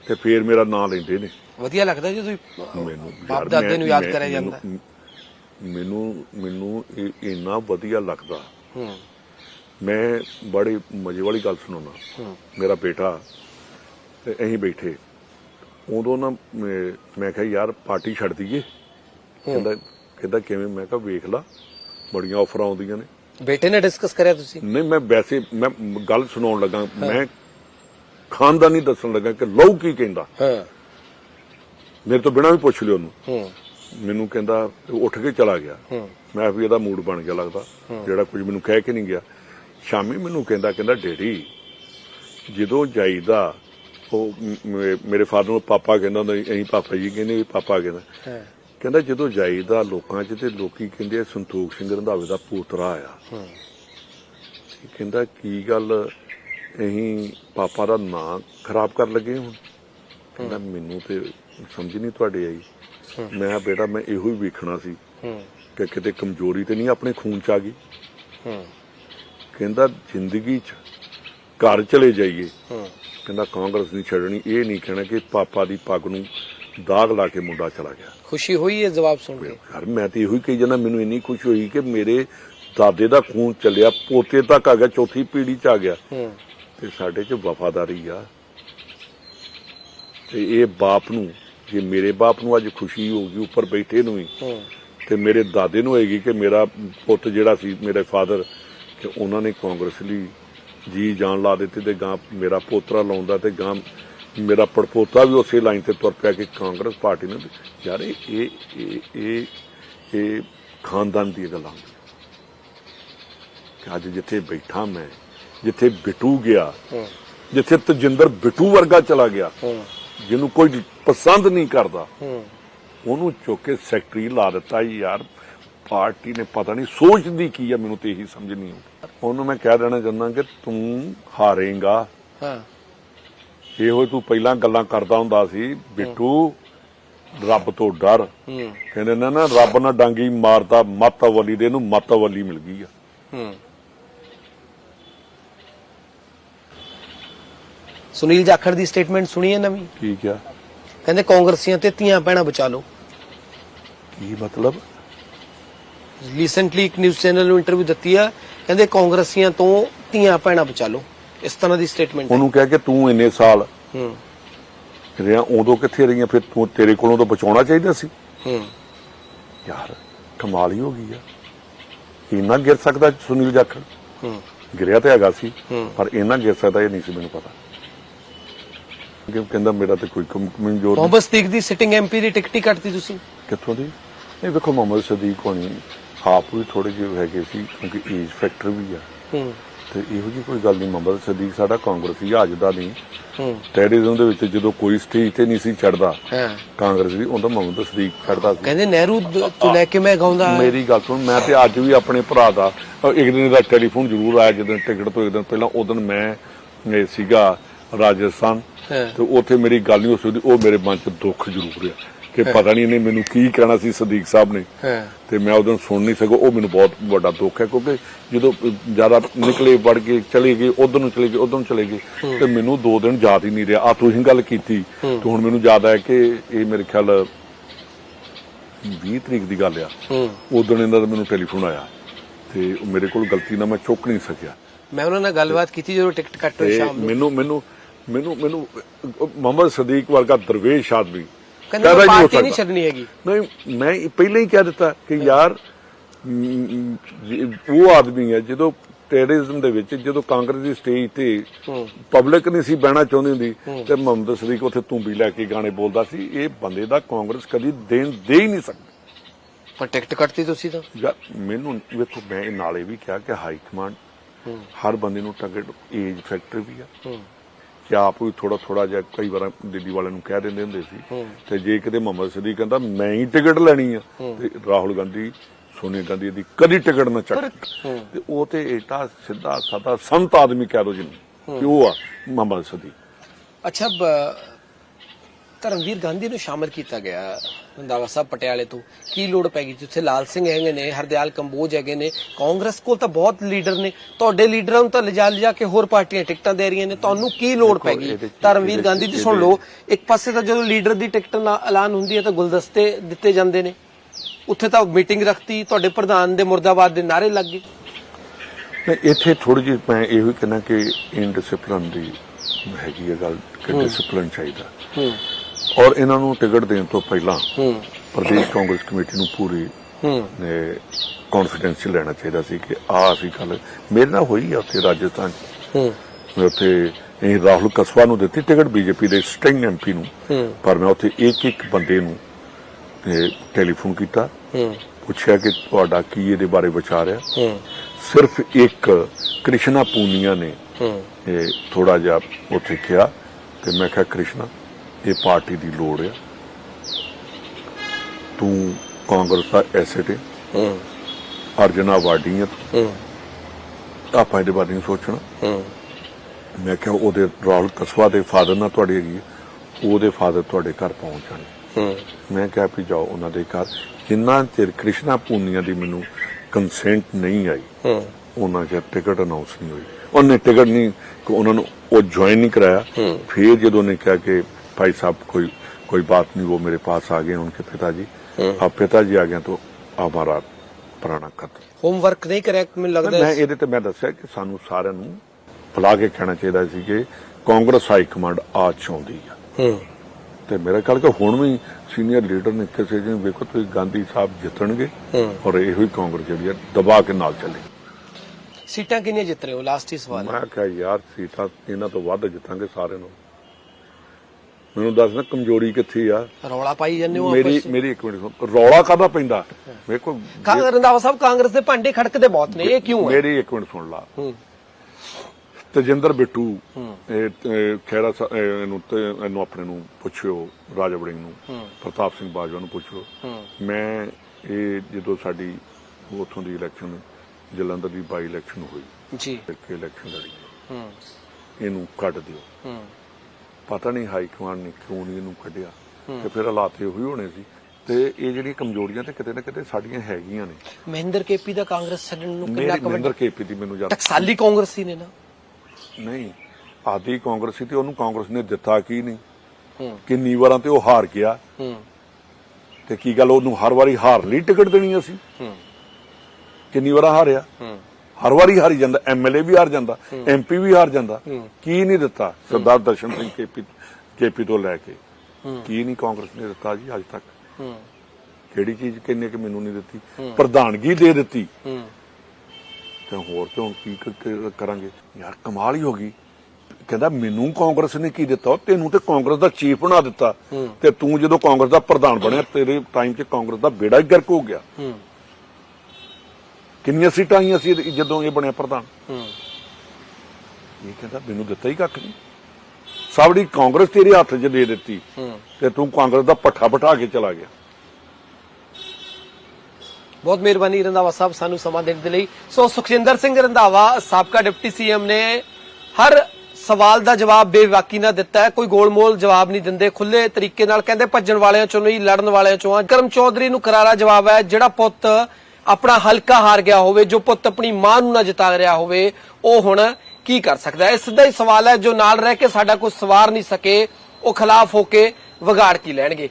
ਤੇ ਫੇਰ ਮੇਰਾ ਨਾਂ ਲੈਂਦੇ ਨੇ। ਵਧੀਆ ਲੱਗਦਾ ਜੀ ਤੁਸੀਂ ਮੈਨੂੰ ਬਾਪ ਦਾਦੇ ਨੂੰ ਯਾਦ ਕਰਿਆ ਜਾਂਦਾ। ਮੈਨੂੰ- ਮੈਨੂੰ ਇਹ ਇੰਨਾ ਵਧੀਆ ਲੱਗਦਾ। ਮੈਂ ਬੜੀ ਮਜ਼ੇ ਵਾਲੀ ਗੱਲ ਸੁਣਾਉਣਾ ਮੇਰਾ ਬੇਟਾ ਤੇ ਅਸੀਂ ਬੈਠੇ। ਉਦੋਂ ਨਾ ਮੈਂ- ਮੈਂ ਕਿਹਾ ਯਾਰ ਪਾਰਟੀ ਛੱਡ ਦਈਏ? ਕਹਿੰਦਾ ਕਹਿੰਦਾ ਕਿਵੇਂ? ਮੈਂ ਕਿਹਾ ਵੇਖ ਲਾ ਬੜੀਆਂ ਆਫਰਾਂ ਆਉਂਦੀਆਂ ਨੇ। ਬੇਟੇ ਨੇ ਡਿਸਕਸ ਕਰਿਆ ਤੁਸੀਂ? ਨਹੀਂ ਮੈਂ ਵੈਸੇ ਮੈਂ ਗੱਲ ਸੁਣਾਉਣ ਲੱਗਾ। ਮੈਂ ਖਾਨਦਾਨੀ ਦੱਸਣ ਲੱਗਾ ਕਿ ਲਹੂ ਕੀ ਕਹਿੰਦਾ। ਹਾਂ। ਮੇਰੇ ਤੋਂ ਬਿਨਾਂ ਵੀ ਪੁੱਛ ਲਿਓ ਉਹਨੂੰ। ਹੂੰ। ਮੈਨੂੰ ਕਹਿੰਦਾ ਉੱਠ ਕੇ ਚਲਾ ਗਿਆ। ਹੂੰ। ਮੈਂ ਵੀ ਇਹਦਾ ਮੂਡ ਬਣ ਗਿਆ ਲੱਗਦਾ। ਜਿਹੜਾ ਕੁਝ ਮੈਨੂੰ ਕਹਿ ਕੇ ਨਹੀਂ ਗਿਆ। ਸ਼ਾਮੀ ਮੈਨੂੰ ਕਹਿੰਦਾ ਕਹਿੰਦਾ ਡੈਡੀ ਜਦੋਂ ਜਾਈਦਾ ਉਹ ਮੇਰੇ ਫਾਦਰ ਨੂੰ ਪਾਪਾ ਕਹਿੰਦਾ ਹੁੰਦਾ ਅਸੀਂ ਪਾਪਾ ਜੀ ਕਹਿੰਦੇ ਪਾਪਾ ਕਹਿੰਦਾ। ਕਹਿੰਦਾ ਜਦੋਂ ਜਾਈਦਾ ਲੋਕਾਂ 'ਚ ਤੇ ਲੋਕੀ ਕਹਿੰਦੇ ਆ ਸੰਤੋਖ ਸਿੰਘ ਰੰਧਾਵੇ ਦਾ ਪੋਤਰਾ ਆਇਆ ਹੂੰ। ਕਹਿੰਦਾ ਕੀ ਗੱਲ ਅਸੀਂ ਪਾਪਾ ਦਾ ਨਾਂ ਖਰਾਬ ਕਰ ਲੱਗੇ ਹੁਣ? ਕਹਿੰਦਾ ਮੈਨੂੰ ਤੇ ਸਮਝ ਨਹੀਂ ਤੁਹਾਡੇ ਆਈ। ਮੈਂ ਬੇਟਾ ਮੈਂ ਇਹੋ ਹੀ ਵੇਖਣਾ ਸੀ ਕਿ ਕਿਤੇ ਕਮਜ਼ੋਰੀ ਤੇ ਨਹੀਂ ਆਪਣੇ ਖੂਨ ਚ ਆ ਗਈ। ਕਹਿੰਦਾ ਜ਼ਿੰਦਗੀ ਚ ਘਰ ਚਲੇ ਜਾਈਏ। ਕਹਿੰਦਾ ਕਾਂਗਰਸ ਨਹੀਂ ਛੱਡਣੀ ਇਹ ਨਹੀਂ ਕਹਿਣਾ ਕਿ ਪਾਪਾ ਦੀ ਪੱਗ ਨੂੰ ਦਾਗ ਲਾ ਕੇ ਮੁੰਡਾ ਚਲਾ ਗਿਆ। ਖੁਸ਼ੀ ਹੋਈ ਹੈ ਜਵਾਬ ਸੁਣ ਕੇ? ਯਾਰ ਮੈਂ ਤੇ ਇਹੋ ਹੀ ਕਹੀ ਜਾਂਦਾ ਮੈਨੂੰ ਇੰਨੀ ਖੁਸ਼ੀ ਹੋਈ ਕਿ ਮੇਰੇ ਦਾਦੇ ਦਾ ਖੂਨ ਚੱਲਿਆ ਪੋਤੇ ਤੱਕ ਆ ਗਿਆ ਚੌਥੀ ਪੀੜ੍ਹੀ ਚ ਆ ਗਿਆ। ਹੂੰ। ਤੇ ਸਾਡੇ ਚ ਵਫਾਦਾਰੀ ਆ। ਤੇ ਇਹ ਬਾਪ ਨੂੰ ਜੇ ਮੇਰੇ ਬਾਪ ਨੂੰ ਅੱਜ ਖੁਸ਼ੀ ਹੋਊਗੀ ਉੱਪਰ ਬੈਠੇ ਨੂੰ ਹੀ ਹੂੰ। ਤੇ ਮੇਰੇ ਦਾਦੇ ਨੂੰ ਹੋਏਗੀ ਕਿ ਮੇਰਾ ਪੁੱਤ ਜਿਹੜਾ ਸੀ ਮੇਰੇ ਫਾਦਰ ਕਿ ਉਹਨਾਂ ਨੇ ਕਾਂਗਰਸ ਲਈ ਜੀ ਜਾਨ ਲਾ ਦਿੱਤੀ ਤੇ ਗਾਂ ਮੇਰਾ ਪੋਤਰਾ ਲਾਉਂਦਾ ਤੇ ਗਾਂ ਮੇਰਾ ਪੜਪੋਤਾ ਵੀ ਉਸੇ ਲਾਈਨ ਤੇ ਤੁਰ ਪਿਆ ਕਿ ਕਾਂਗਰਸ ਪਾਰਟੀ ਨੇ ਯਾਰ ਇਹ ਇਹ ਇਹ ਇਹ, ਖਾਨਦਾਨ ਦੀ ਗੱਲਾਂ ਅੱਜ ਜਿੱਥੇ ਬੈਠਾ ਮੈਂ ਜਿੱਥੇ ਬਿਟੂ ਗਿਆ ਜਿੱਥੇ ਤਜਿੰਦਰ ਬਿਟੂ ਵਰਗਾ ਚਲਾ ਗਿਆ ਜਿਹਨੂੰ ਕੋਈ ਪਸੰਦ ਨਹੀਂ ਕਰਦਾ ਉਹਨੂੰ ਚੁੱਕ ਕੇ ਸੈਕਟਰੀ ਲਾ ਦਿੱਤਾ ਯਾਰ ਪਾਰਟੀ ਨੇ ਪਤਾ ਨਹੀਂ ਸੋਚਦੀ ਕੀ ਆ ਮੈਨੂੰ ਤੇ ਇਹੀ ਸਮਝ ਨਹੀਂ ਆਉਂਦੀ। ਉਹਨੂੰ ਮੈਂ ਕਹਿ ਦੇਣਾ ਚਾਹੁੰਦਾ ਕਿ ਤੂੰ ਹਾਰੇਗਾ। ਹਾਂ। ਇਹੋ ਤੂੰ ਪਹਿਲਾਂ ਗੱਲਾਂ ਕਰਦਾ ਹੁੰਦਾ ਸੀ ਬਿੱਟੂ ਰੱਬ ਤੋਂ ਡਰ। ਕਹਿੰਦੇ ਨੇ ਨਾ ਰੱਬ ਨਾਲ ਡਾਂਗੀ ਮਾਰਦਾ ਮੱਤ ਅਵਲੀ ਦੇ ਨੂੰ ਮੱਤ ਅਵਲੀ ਮਿਲ ਗਈ ਆ। ਹੂੰ। ਸੁਨੀਲ ਜਾਖੜ ਦੀ ਸਟੇਟਮੈਂਟ ਸੁਣੀ ਹੈ ਨਵੀਂ? ਕੀ ਕਿਹਾ? ਕਹਿੰਦੇ ਕਾਂਗਰਸੀਆਂ ਤੇ ਧੀਆਂ ਭੈਣਾਂ ਬਚਾ ਲਓ। ਕੀ ਮਤਲਬ? ਰੀਸੈਂਟਲੀ ਇੱਕ ਨਿਊਜ਼ ਚੈਨਲ ਨੂੰ ਇੰਟਰਵਿਊ ਦਿੱਤੀ ਆ। ਕਹਿੰਦੇ ਕਾਂਗਰਸੀਆਂ ਤੋਂ ਧੀਆਂ ਭੈਣਾਂ ਬਚਾ ਲਓ। ਇਸ ਤਰ੍ਹਾਂ ਦੀ ਸਟੇਟਮੈਂਟ ਉਹਨੂੰ ਕਹਿ ਕੇ ਤੂੰ ਇੰਨੇ ਸਾਲ ਹੂੰ। ਰਿਹਾ ਉਦੋਂ ਕਿੱਥੇ ਰਹੀਆਂ? ਫਿਰ ਤੂੰ ਤੇਰੇ ਕੋਲੋਂ ਤਾਂ ਬਚਾਉਣਾ ਚਾਹੀਦਾ ਸੀ। ਹੂੰ। ਯਾਰ ਕਮਾਲ ਹੀ ਹੋ ਗਈ ਆ। ਇੰਨਾ ਗਿਰ ਸਕਦਾ ਸੁਨੀਲ ਜਾਖੜ? ਹੂੰ। ਗਿਰਿਆ ਤੇ ਹੈਗਾ ਸੀ। ਪਰ ਇੰਨਾ ਗਿਰ ਸਕਦਾ ਇਹ ਨਹੀਂ ਸੀ ਮੈਨੂੰ ਪਤਾ। ਕਿਉਂ ਕਹਿੰਦਾ ਮੇਰਾ ਤੇ ਕੋਈ ਕਮ- ਕਮਜ਼ੋਰ ਨਹੀਂ। ਮੁਹੰਮਦ ਸਦੀਕ ਦੀ ਸਿਟਿੰਗ ਐਮਪੀ ਦੀ ਟਿਕਟ ਹੀ ਕੱਟਤੀ ਤੁਸੀਂ। ਕਿੱਥੋਂ ਦੀ? ਇਹ ਵੇਖੋ ਮੁਹੰਮਦ ਸਦੀਕ ਹੋਣੀ ਆਪ ਵੀ ਥੋੜੇ ਜਿਹੇ ਹੈਗੇ ਸੀ ਕਿਉਂਕਿ ਏਜ ਫੈਕਟਰ ਵੀ ਆ। ਹੂੰ। ਤੇ ਇਹੋ ਜੀ ਕੋਈ ਗੱਲ ਨਹੀਂ ਮੁਹੰਮਦ ਸਦੀਕ ਸਾਡਾ ਕਾਂਗਰਸੀ ਅੱਜ ਦਾ ਨਹੀਂ। ਹੂੰ। ਟੈਰਰਿਜ਼ਮ ਦੇ ਵਿੱਚ ਜਦੋਂ ਕੋਈ ਸਟੇਜ ਤੇ ਨਹੀਂ ਸੀ ਚੜਦਾ ਹਾਂ। ਕਾਂਗਰਸ ਦੀ ਉਹਦਾ ਮੁਹੰਮਦ ਸਦੀਕ ਚੜਦਾ ਸੀ। ਕਹਿੰਦੇ ਨਹਿਰੂ ਤੋਂ ਲੈ ਕੇ ਮੈਂ ਗਾਉਂਦਾ। ਮੇਰੀ ਗੱਲ ਸੁਣ ਮੈਂ ਤੇ ਅੱਜ ਵੀ ਆਪਣੇ ਭਰਾ ਦਾ ਇੱਕ ਦਿਨ ਦਾ ਟੈਲੀਫੋਨ ਜ਼ਰੂਰ ਆਇਆ ਜਦੋਂ ਟਿਕਟ ਤੋਂ ਇੱਕ ਦਿਨ ਪਹਿਲਾਂ ਉਦੋਂ ਮੈਂ ਸੀਗਾ ਰਾਜਸਥਾਨ। ਤੇ ਉੱਥੇ ਮੇਰੀ ਗੱਲ ਨਹੀਂ ਹੋ ਸਕਦੀ ਉਹ ਮੇਰੇ ਮਨ 'ਚ ਦੁੱਖ ਜ਼ਰੂਰ ਰਿਹਾ ਕਿ ਪਤਾ ਨਹੀਂ ਇਹਨੇ ਮੈਨੂੰ ਕੀ ਕਹਿਣਾ ਸੀ ਸਦੀਕ ਸਾਹਿਬ ਨੇ। ਤੇ ਮੈਂ ਉਦੋਂ ਸੁਣ ਨਹੀਂ ਸਕੋ ਉਹ ਮੈਨੂੰ ਬਹੁਤ ਵੱਡਾ ਦੁੱਖ ਹੈ ਕਿਉਂਕਿ ਜਦੋਂ ਜ਼ਿਆਦਾ ਨਿਕਲੇ ਵੜ ਕੇ ਚਲੇ ਗਏ ਉਧਰ ਨੂੰ ਚਲੇ ਗਏ ਉਧਰ ਨੂੰ ਚਲੇ ਗਏ ਤੇ ਮੈਨੂੰ ਦੋ ਦਿਨ ਯਾਦ ਹੀ ਨਹੀਂ ਰਿਹਾ। ਆ ਤੁਸੀਂ ਗੱਲ ਕੀਤੀ ਤੇ ਹੁਣ ਮੈਨੂੰ ਯਾਦ ਆਇਆ ਕਿ ਇਹ ਮੇਰੇ ਖਿਆਲ 20 ਤਰੀਕ ਦੀ ਗੱਲ ਆ। ਉਦੋਂ ਇਹਨਾਂ ਦਾ ਮੈਨੂੰ ਟੈਲੀਫੋਨ ਆਇਆ। ਤੇ ਮੇਰੇ ਕੋਲ ਗਲਤੀ ਨਾਲ ਮੈਂ ਚੁੱਕ ਨਹੀਂ ਸਕਿਆ। ਮੈਂ ਉਹਨਾਂ ਨਾਲ ਗੱਲਬਾਤ ਕੀਤੀ ਜਦੋਂ ਟਿਕਟ ਕੱਟ ਹੋਈ ਸ਼ਾਮ ਨੂੰ। ਮੈਨੂੰ ਮੈਨੂੰ ਮੈਨੂੰ ਮੈਨੂੰ ਮੁਹੰਮਦ ਸਦੀਕ ਵਰਗਾ ਦਰਵੇਸ਼ ਆਦਮੀ ਕਹਿੰਦੇ ਹੋ ਪਾਰਟੀ ਨਹੀਂ। ਛੱਡਣੀ ਹੈਗੀ। ਨਹੀਂ ਮੈਂ ਪਹਿਲਾਂ ਹੀ ਕਹਿ ਦਿੱਤਾ ਕਿ ਯਾਰ ਮ, ਉਹ ਆਦਮੀ ਹੈ ਜਦੋਂ ਟੈਰਰਿਜ਼ਮ ਦੇ ਵਿੱਚ ਜਦੋਂ ਕਾਂਗਰਸ ਦੀ ਸਟੇਜ ਤੇ। ਪਬਲਿਕ ਨਹੀਂ ਸੀ ਬਹਿਣਾ ਚਾਹੁੰਦੀ ਹੁੰਦੀ ਤੇ ਮੁਹੰਮਦ ਸਦੀਕ ਉੱਥੇ ਤੂੰਬੀ ਲੈ ਕੇ ਗਾਣੇ ਬੋਲਦਾ ਸੀ ਇਹ ਬੰਦੇ ਦਾ ਕਾਂਗਰਸ ਕਦੀ ਦੇਣ ਦੇ ਹੀ ਨਹੀਂ ਸਕਦੀ। ਪਰ ਟਿਕਟ ਕੱਟਤੀ ਤੁਸੀਂ ਤਾਂ? ਯਾਰ ਮੈਨੂੰ ਵੇਖੋ ਮੈਂ ਨਾਲੇ ਵੀ ਕਿਹਾ ਕਿ ਹਾਈ ਕਮਾਂਡ ਹਰ ਬੰਦੇ ਨੂੰ ਟਿਕਟ ਏਜ ਫੈਕਟਰ ਵੀ ਆ। ਕਿ ਆਪ ਵੀ ਥੋੜਾ ਥੋੜਾ ਜਿਹਾ ਕਈ ਵਾਰ ਦਿੱਲੀ ਵਾਲਿਆਂ ਨੂੰ ਕਹਿ ਦਿੰਦੇ ਹੁੰਦੇ ਸੀ। ਤੇ ਜੇ ਕਿਤੇ ਮੁਹੰਮਦ ਸਦੀਕ ਕਹਿੰਦਾ ਮੈਂ ਹੀ ਟਿਕਟ ਲੈਣੀ ਆ। ਤੇ ਰਾਹੁਲ ਗਾਂਧੀ ਸੋਨੀਆ ਗਾਂਧੀ ਦੀ ਕਦੀ ਟਿਕਟ ਨਾ ਚੱਕ। ਤੇ ਉਹ ਤੇ ਏਟਾ ਸਿੱਧਾ ਸਾਦਾ ਸੰਤ ਆਦਮੀ ਕਹਿ ਦੋ ਜਿਹਨੂੰ ਕਿ ਉਹ ਆ ਮੁਹੰਮਦ ਸਦੀਕ। ਅੱਛਾ ਧਰਮਵੀਰ ਗਾਂਧੀ ਨੂੰ ਸ਼ਾਮਲ ਕੀਤਾ ਗਿਆ ਰੰਧਾਵਾ ਸਾਹਿਬ ਪਟਿਆਲੇ ਤੋਂ। ਕੀ ਲੋੜ ਪੈ ਗਈ ਜਿੱਥੇ ਲਾਲ ਸਿੰਘ ਹੈਗੇ ਨੇ ਹਰਦਿਆਲ ਕੰਬੋਜ ਹੈਗੇ ਨੇ। ਕਾਂਗਰਸ ਕੋਲ ਤਾਂ ਬਹੁਤ ਲੀਡਰ ਨੇ। ਤੁਹਾਡੇ ਲੀਡਰਾਂ ਨੂੰ ਤਾਂ ਲਿਜਾ ਲਿਜਾ ਕੇ ਹੋਰ ਪਾਰਟੀਆਂ ਟਿਕਟਾਂ ਦੇ ਰਹੀਆਂ ਨੇ। ਤੁਹਾਨੂੰ ਕੀ ਲੋੜ ਪੈ ਗਈ ਧਰਮਵੀਰ ਗਾਂਧੀ ਦੀ ਸੁਣ ਲਓ ਇੱਕ ਪਾਸੇ ਤਾਂ ਜਦੋਂ ਲੀਡਰ ਦੀ ਟਿਕਟ ਦਾ ਐਲਾਨ ਹੁੰਦੀ ਹੈ ਤਾਂ ਗੁਲਦਸਤੇ ਦਿੱਤੇ ਜਾਂਦੇ ਨੇ। ਉੱਥੇ ਤਾਂ ਮੀਟਿੰਗ ਰੱਖਤੀ ਤੁਹਾਡੇ ਪ੍ਰਧਾਨ ਦੇ ਮੁਰਦਾਬਾਦ ਦੇ ਨਾਰੇ ਲੱਗ ਗਏ। ਇੱਥੇ ਥੋੜੀ ਜਿਹੀ ਮੈਂ ਇਹੋ ਹੀ ਕਹਿਣਾ ਕਿ ਇਨਡਿਸਪਲਿਨ ਦੀ ਹੈਗੀ ਹੈ ਗੱਲ ਕਿ ਡਿਸਪਲਿਨ ਚਾਹੀਦਾ। ਹੂੰ। ਔਰ ਇਹਨਾਂ ਨੂੰ ਟਿਕਟ ਦੇਣ ਤੋਂ ਪਹਿਲਾਂ ਪ੍ਰਦੇਸ਼ ਕਾਂਗਰਸ ਕਮੇਟੀ ਨੂੰ ਪੂਰੀ ਹੂੰ। ਕੌਨਫੀਡੈਂਸ ਲੈਣਾ ਚਾਹੀਦਾ ਸੀ ਕਿ ਆ ਅਸੀਂ ਗੱਲ ਮੇਰੇ ਨਾਲ ਹੋਈ ਆ ਉੱਥੇ ਰਾਜਸਥਾਨ ਮੈਂ ਉੱਥੇ ਇਹ ਰਾਹੁਲ ਕਸਵਾ ਨੂੰ ਦਿੱਤੀ ਟਿਕਟ ਬੀਜੇਪੀ ਦੇ ਸਟਿੰਗ ਐਮਪੀ ਨੂੰ। ਪਰ ਮੈਂ ਉੱਥੇ ਇੱਕ ਇੱਕ ਬੰਦੇ ਨੂੰ ਤੇ ਟੈਲੀਫੋਨ ਕੀਤਾ। ਪੁੱਛਿਆ ਕਿ ਤੁਹਾਡਾ ਕੀ ਇਹਦੇ ਬਾਰੇ ਵਿਚਾਰ ਹੈ ਹੂੰ। ਸਿਰਫ ਇੱਕ ਕ੍ਰਿਸ਼ਨਾ ਪੂਨੀਆ ਨੇ ਇਹ ਥੋੜਾ ਜਿਹਾ ਉੱਥੇ ਕਿਹਾ ਤੇ ਮੈਂ ਕਿਹਾ ਕ੍ਰਿਸ਼ਨਾ ਇਹ ਪਾਰਟੀ ਦੀ ਲੋੜ ਆ। ਤੂੰ ਕਾਂਗਰਸ ਦਾ ਐਸੇਟ ਹੈ ਹੂੰ। ਅਰਜਨਾ ਵਾਡੀ ਆ ਹੂੰ। ਆਪਾਂ ਇਹਦੇ ਬਾਰੇ ਨਹੀਂ ਸੋਚਣਾ। ਹੂੰ। ਮੈਂ ਕਿਹਾ ਉਹਦੇ ਰਾਹੁਲ ਕਸਵਾ ਦੇ ਫਾਦਰ ਨਾਲ ਤੁਹਾਡੀ ਹੈਗੀ ਹੈ, ਉਹਦੇ ਫਾਦਰ ਤੁਹਾਡੇ ਘਰ ਪਹੁੰਚ ਜਾਣੇ ਹੂੰ। ਮੈਂ ਕਿਹਾ ਵੀ ਜਾਓ ਉਹਨਾਂ ਦੇ ਘਰ। ਜਿੰਨਾ ਚਿਰ ਕ੍ਰਿਸ਼ਨਾ ਪੂਨੀਆ ਦੀ ਮੈਨੂੰ ਕੰਸੈਂਟ ਨਹੀਂ ਆਈ ਹੂੰ। ਉਹਨਾਂ ਚਿਰ ਟਿਕਟ ਅਨਾਉਂਸ ਨਹੀਂ ਹੋਈ। ਉਹਨੇ ਟਿਕਟ ਨਹੀਂ ਉਹਨਾਂ ਨੂੰ ਉਹ ਜੁਆਇਨ ਨਹੀਂ ਕਰਾਇਆ। ਹੂੰ। फिर ਜਦੋਂ ਉਹਨੇ ਕਿਹਾ ਕਿ ਭਾਈ ਸਾਹਿਬ कोई कोई बात नहीं वो मेरे पास आ गए उनके पिताजी अब पिताजी आ गए तो हमारा ਪੁਰਾਣਾ ਖਤਮ ਹੋਮਵਰਕ ਨਹੀਂ ਕਰਿਆ ਮੈਨੂੰ ਲੱਗਦਾ ਮੈਂ ਇਹਦੇ ਤੇ ਮੈਂ ਦੱਸਿਆ ਕਿ ਸਾਨੂੰ ਸਾਰਿਆਂ ਨੂੰ ਬੁਲਾ ਕੇ ਕਹਿਣਾ ਚਾਹੀਦਾ ਸੀ ਕਿ ਕਾਂਗਰਸ ਹਾਈ ਕਮਾਂਡ ਆ ਚਾਹੁੰਦੀ ਆ ਹੂੰ ਤੇ ਮੇਰਾ ਖਿਆਲ ਕਿ ਹੁਣ ਵੀ ਸੀਨੀਅਰ ਲੀਡਰ ਨੇ ਕਿਸੇ ਜਿਵੇਂ ਵੇਖੋ ਤੁਸੀਂ ਗਾਂਧੀ ਸਾਹਿਬ ਜਿੱਤਣਗੇ ਹੂੰ। ਔਰ ਇਹੋ ਹੀ ਕਾਂਗਰਸ ਜਿਹੜੀ ਆ ਦਬਾ ਕੇ ਨਾਲ ਚੱਲੇ ਸੀਟਾਂ ਕਿੰਨੀਆਂ ਜਿੱਤ ਰਹੇ ਹੋ ਲਾਸਟ ਹੀ ਸਵਾਲ ਹੈ ਮੈਂ ਕਿਹਾ ਯਾਰ ਸੀਟਾਂ ਇਹਨਾਂ ਤੋਂ ਵੱਧ ਜਿੱਤਾਂਗੇ ਸਾਰਿਆਂ ਨੂੰ ਮੈਨੂੰ ਦੱਸ ਨਾ ਕਮਜ਼ੋਰੀ ਕਿੱਥੇ ਆ। ਰੌਲਾ ਪਾਈ ਜਾਂਦੇ ਹੋ ਮੇਰੀ ਮੇਰੀ ਇੱਕ ਮਿੰਟ ਰੌਲਾ ਕਾਹਦਾ ਪੈਂਦਾ? ਵੇਖੋ ਕਾਂਗਰਸ ਸਾਹਿਬ ਕਾਂਗਰਸ ਦੇ ਭਾਂਡੇ ਖੜਕਦੇ ਬਹੁਤ ਨੇ ਇਹ ਕਿਉਂ ਹੈ? ਮੇਰੀ ਇੱਕ ਮਿੰਟ ਸੁਣ ਲਾ। ਤੇਜਿੰਦਰ ਬਿੱਟੂ ਇਹ ਇਹ ਇਹਨੂੰ ਇਹਨੂੰ ਆਪਣੇ ਨੂੰ ਪੁੱਛਿਓ ਰਾਜਾ ਵੜਿੰਗ ਨੂੰ। ਪ੍ਰਤਾਪ ਸਿੰਘ ਬਾਜਵਾ ਨੂੰ ਪੁੱਛਿਓ। ਮੈਂ ਇਹ ਜਦੋਂ ਸਾਡੀ ਉਥੋਂ ਦੀ ਇਲੈਕਸ਼ਨ ਜਲੰਧਰ ਦੀ ਬਾਈ ਇਲੈਕਸ਼ਨ ਹੋਈ ਜੀ। ਇੱਕ ਇਲੈਕਸ਼ਨ ਲੜੀ। ਇਹਨੂੰ ਕੱਢ ਦਿਓ। ਪਤਾ ਨਹੀਂ ਹਾਈ ਕਮਾਂਡ ਨੇ ਕਿਉਂ ਨਹੀਂ ਇਹਨੂੰ ਕੱਢਿਆ। ਤੇ ਫਿਰ ਹਾਲਾਤ ਇਹੋ ਹੀ ਹੋਣੇ ਸੀ। ਤੇ ਇਹ ਜਿਹੜੀਆਂ ਕਮਜ਼ੋਰੀਆਂ ਤੇ ਕਿਤੇ ਨਾ ਕਿਤੇ ਸਾਡੀਆਂ ਹੈਗੀਆਂ ਨੇ। ਮਹਿੰਦਰ ਕੇਪੀ ਦਾ ਕਾਂਗਰਸ ਛੱਡਣ ਨੂੰ ਕਿੰਨਾ ਕਮੈਂਟ ਮਹਿੰਦਰ ਕੇਪੀ ਦੀ ਮੈਨੂੰ ਯਾਦ ਟਕਸਾਲੀ ਕਾਂਗਰਸੀ ਨੇ ਨਾ। ਨਹੀਂ ਆਦੀ ਕਾਂਗਰਸੀ ਤੇ ਉਹਨੂੰ ਕਾਂਗਰਸ ਨੇ ਦਿੱਤਾ ਕੀ ਨਹੀਂ? ਹੂੰ। ਕਿੰਨੀ ਵਾਰਾਂ ਤੇ ਉਹ ਹਾਰ ਗਿਆ। ਹੂੰ। ਤੇ ਕੀ ਗੱਲ ਉਹਨੂੰ ਹਰ ਵਾਰੀ ਹਾਰ ਲਈ ਟਿਕਟ ਦੇਣੀ ਅਸੀਂ? ਹੂੰ। ਕਿੰਨੀ ਵਾਰਾਂ ਹਾਰਿਆ? ਹੂੰ। ਹਰ ਵਾਰੀ ਹਾਰੀ ਜਾਂਦਾ ਐਮਐਲਏ ਵੀ ਹਾਰ ਜਾਂਦਾ ਐਮਪੀ ਵੀ ਹਾਰ ਜਾਂਦਾ। ਕੀ ਨਹੀਂ ਦਿੱਤਾ? ਸਰਦਾਰ ਦਰਸ਼ਨ ਸਿੰਘ ਕੇਪੀ ਕੇਪੀ ਤੋਂ ਲੈ ਕੇ। ਕੀ ਨਹੀਂ ਕਾਂਗਰਸ ਨੇ ਦਿੱਤਾ ਜੀ ਅੱਜ ਤੱਕ? ਕਿਹੜੀ ਚੀਜ਼ ਕਿੰਨੇ ਕਿ ਮੈਨੂੰ ਨਹੀਂ ਦਿੱਤੀ? ਪ੍ਰਧਾਨਗੀ ਦੇ ਦਿੱਤੀ। ਤੇ ਹੋਰ ਤੇ ਹੁਣ ਕੀ ਕਰਾਂਗੇ? ਯਾਰ ਕਮਾਲ ਹੀ ਹੋ ਗਈ। ਕਹਿੰਦਾ ਮੈਨੂੰ ਕਾਂਗਰਸ ਨੇ ਕੀ ਦਿੱਤਾ? ਤੈਨੂੰ ਤੇ ਕਾਂਗਰਸ ਦਾ ਚੀਫ ਬਣਾ ਦਿੱਤਾ। ਤੇ ਤੂੰ ਜਦੋਂ ਕਾਂਗਰਸ ਦਾ ਪ੍ਰਧਾਨ ਬਣਿਆ ਤੇਰੇ ਟਾਈਮ 'ਚ ਕਾਂਗਰਸ ਦਾ ਬੇੜਾ ਹੀ ਗਰਕ ਹੋ ਗਿਆ। ਕਿੰਨੀਆਂ ਸੀਟਾਂ ਆਈਆਂ ਸੀ ਜਦੋਂ ਇਹ ਬਣਿਆ ਪ੍ਰਧਾਨ? ਹੂੰ। ਇਹ ਕਹਿੰਦਾ ਮੈਨੂੰ ਦਿੱਤਾ ਹੀ ਕੱਖ ਨਹੀਂ। ਸਾਵੜੀ ਕਾਂਗਰਸ ਤੇਰੇ ਹੱਥ 'ਚ ਦੇ ਦਿੱਤੀ ਤੇ ਤੂੰ ਕਾਂਗਰਸ ਦਾ ਪੱਠਾ ਬਿਠਾ ਕੇ ਚਲਾ ਗਿਆ। ਬਹੁਤ ਮਿਹਰਬਾਨੀ ਰੰਧਾਵਾ ਸਾਹਿਬ ਸਾਨੂੰ ਸਮਾਂ ਦੇਣ ਦੇ ਲਈ। ਸੋ ਸੁਖਜਿੰਦਰ ਸਿੰਘ ਰੰਧਾਵਾ ਸਾਬਕਾ ਡਿਪਟੀ ਸੀਐਮ ਨੇ ਹਰ ਸਵਾਲ ਦਾ ਜਵਾਬ ਬੇਵਾਕੀ ਨਾਲ ਦਿੱਤਾ ਹੈ। ਕੋਈ ਗੋਲਮੋਲ ਜਵਾਬ ਨਹੀਂ ਦਿੰਦੇ। ਖੁੱਲੇ ਤਰੀਕੇ ਨਾਲ ਕਹਿੰਦੇ ਭੱਜਣ ਵਾਲਿਆਂ ਚੋਂ ਨਹੀਂ ਲੜਨ ਵਾਲਿਆਂ ਚੋਂ ਆ। ਕਰਮ ਚੌਧਰੀ ਨੂੰ ਕਰਾਰਾ ਜਵਾਬ ਹੈ ਜਿਹੜਾ ਪੁੱਤ ਆਪਣਾ ਹਲਕਾ ਹਾਰ ਗਿਆ ਹੋਵੇ, ਜੋ ਪੁੱਤ ਆਪਣੀ ਮਾਂ ਨੂੰ ਨਾ ਜਿਤਾ ਰਿਹਾ ਹੋਵੇ, ਉਹ ਹੁਣ ਕੀ ਕਰ ਸਕਦਾ ਹੈ? ਸਿੱਧਾ ਹੀ ਸਵਾਲ ਹੈ, ਜੋ ਨਾਲ ਰਹਿ ਕੇ ਸਾਡਾ ਕੁਝ ਸਵਾਰ ਨਹੀਂ ਸਕੇ, ਉਹ ਖਿਲਾਫ ਹੋ ਕੇ ਵਿਗਾੜ ਕੀ ਲੈਣਗੇ?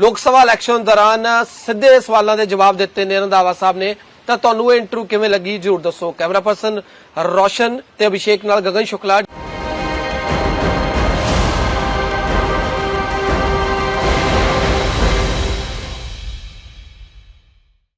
ਲੋਕ ਸਭਾ ਇਲੈਕਸ਼ਨ ਦੌਰਾਨ ਸਿੱਧੇ ਸਵਾਲਾਂ ਦੇ ਜਵਾਬ ਦਿੱਤੇ ਨੇ ਰੰਧਾਵਾ ਸਾਹਿਬ ਨੇ। ਤਾਂ ਤੁਹਾਨੂੰ ਇਹ ਇੰਟਰਵਿਊ ਕਿਵੇਂ ਲੱਗੀ? ਜਰੂਰ ਦੱਸੋ। ਕੈਮਰਾ ਪਰਸਨ ਰੋਸ਼ਨ ਤੇ ਅਭਿਸ਼ੇਕ ਨਾਲ ਗਗਨ ਸ਼ੁਕਲਾ।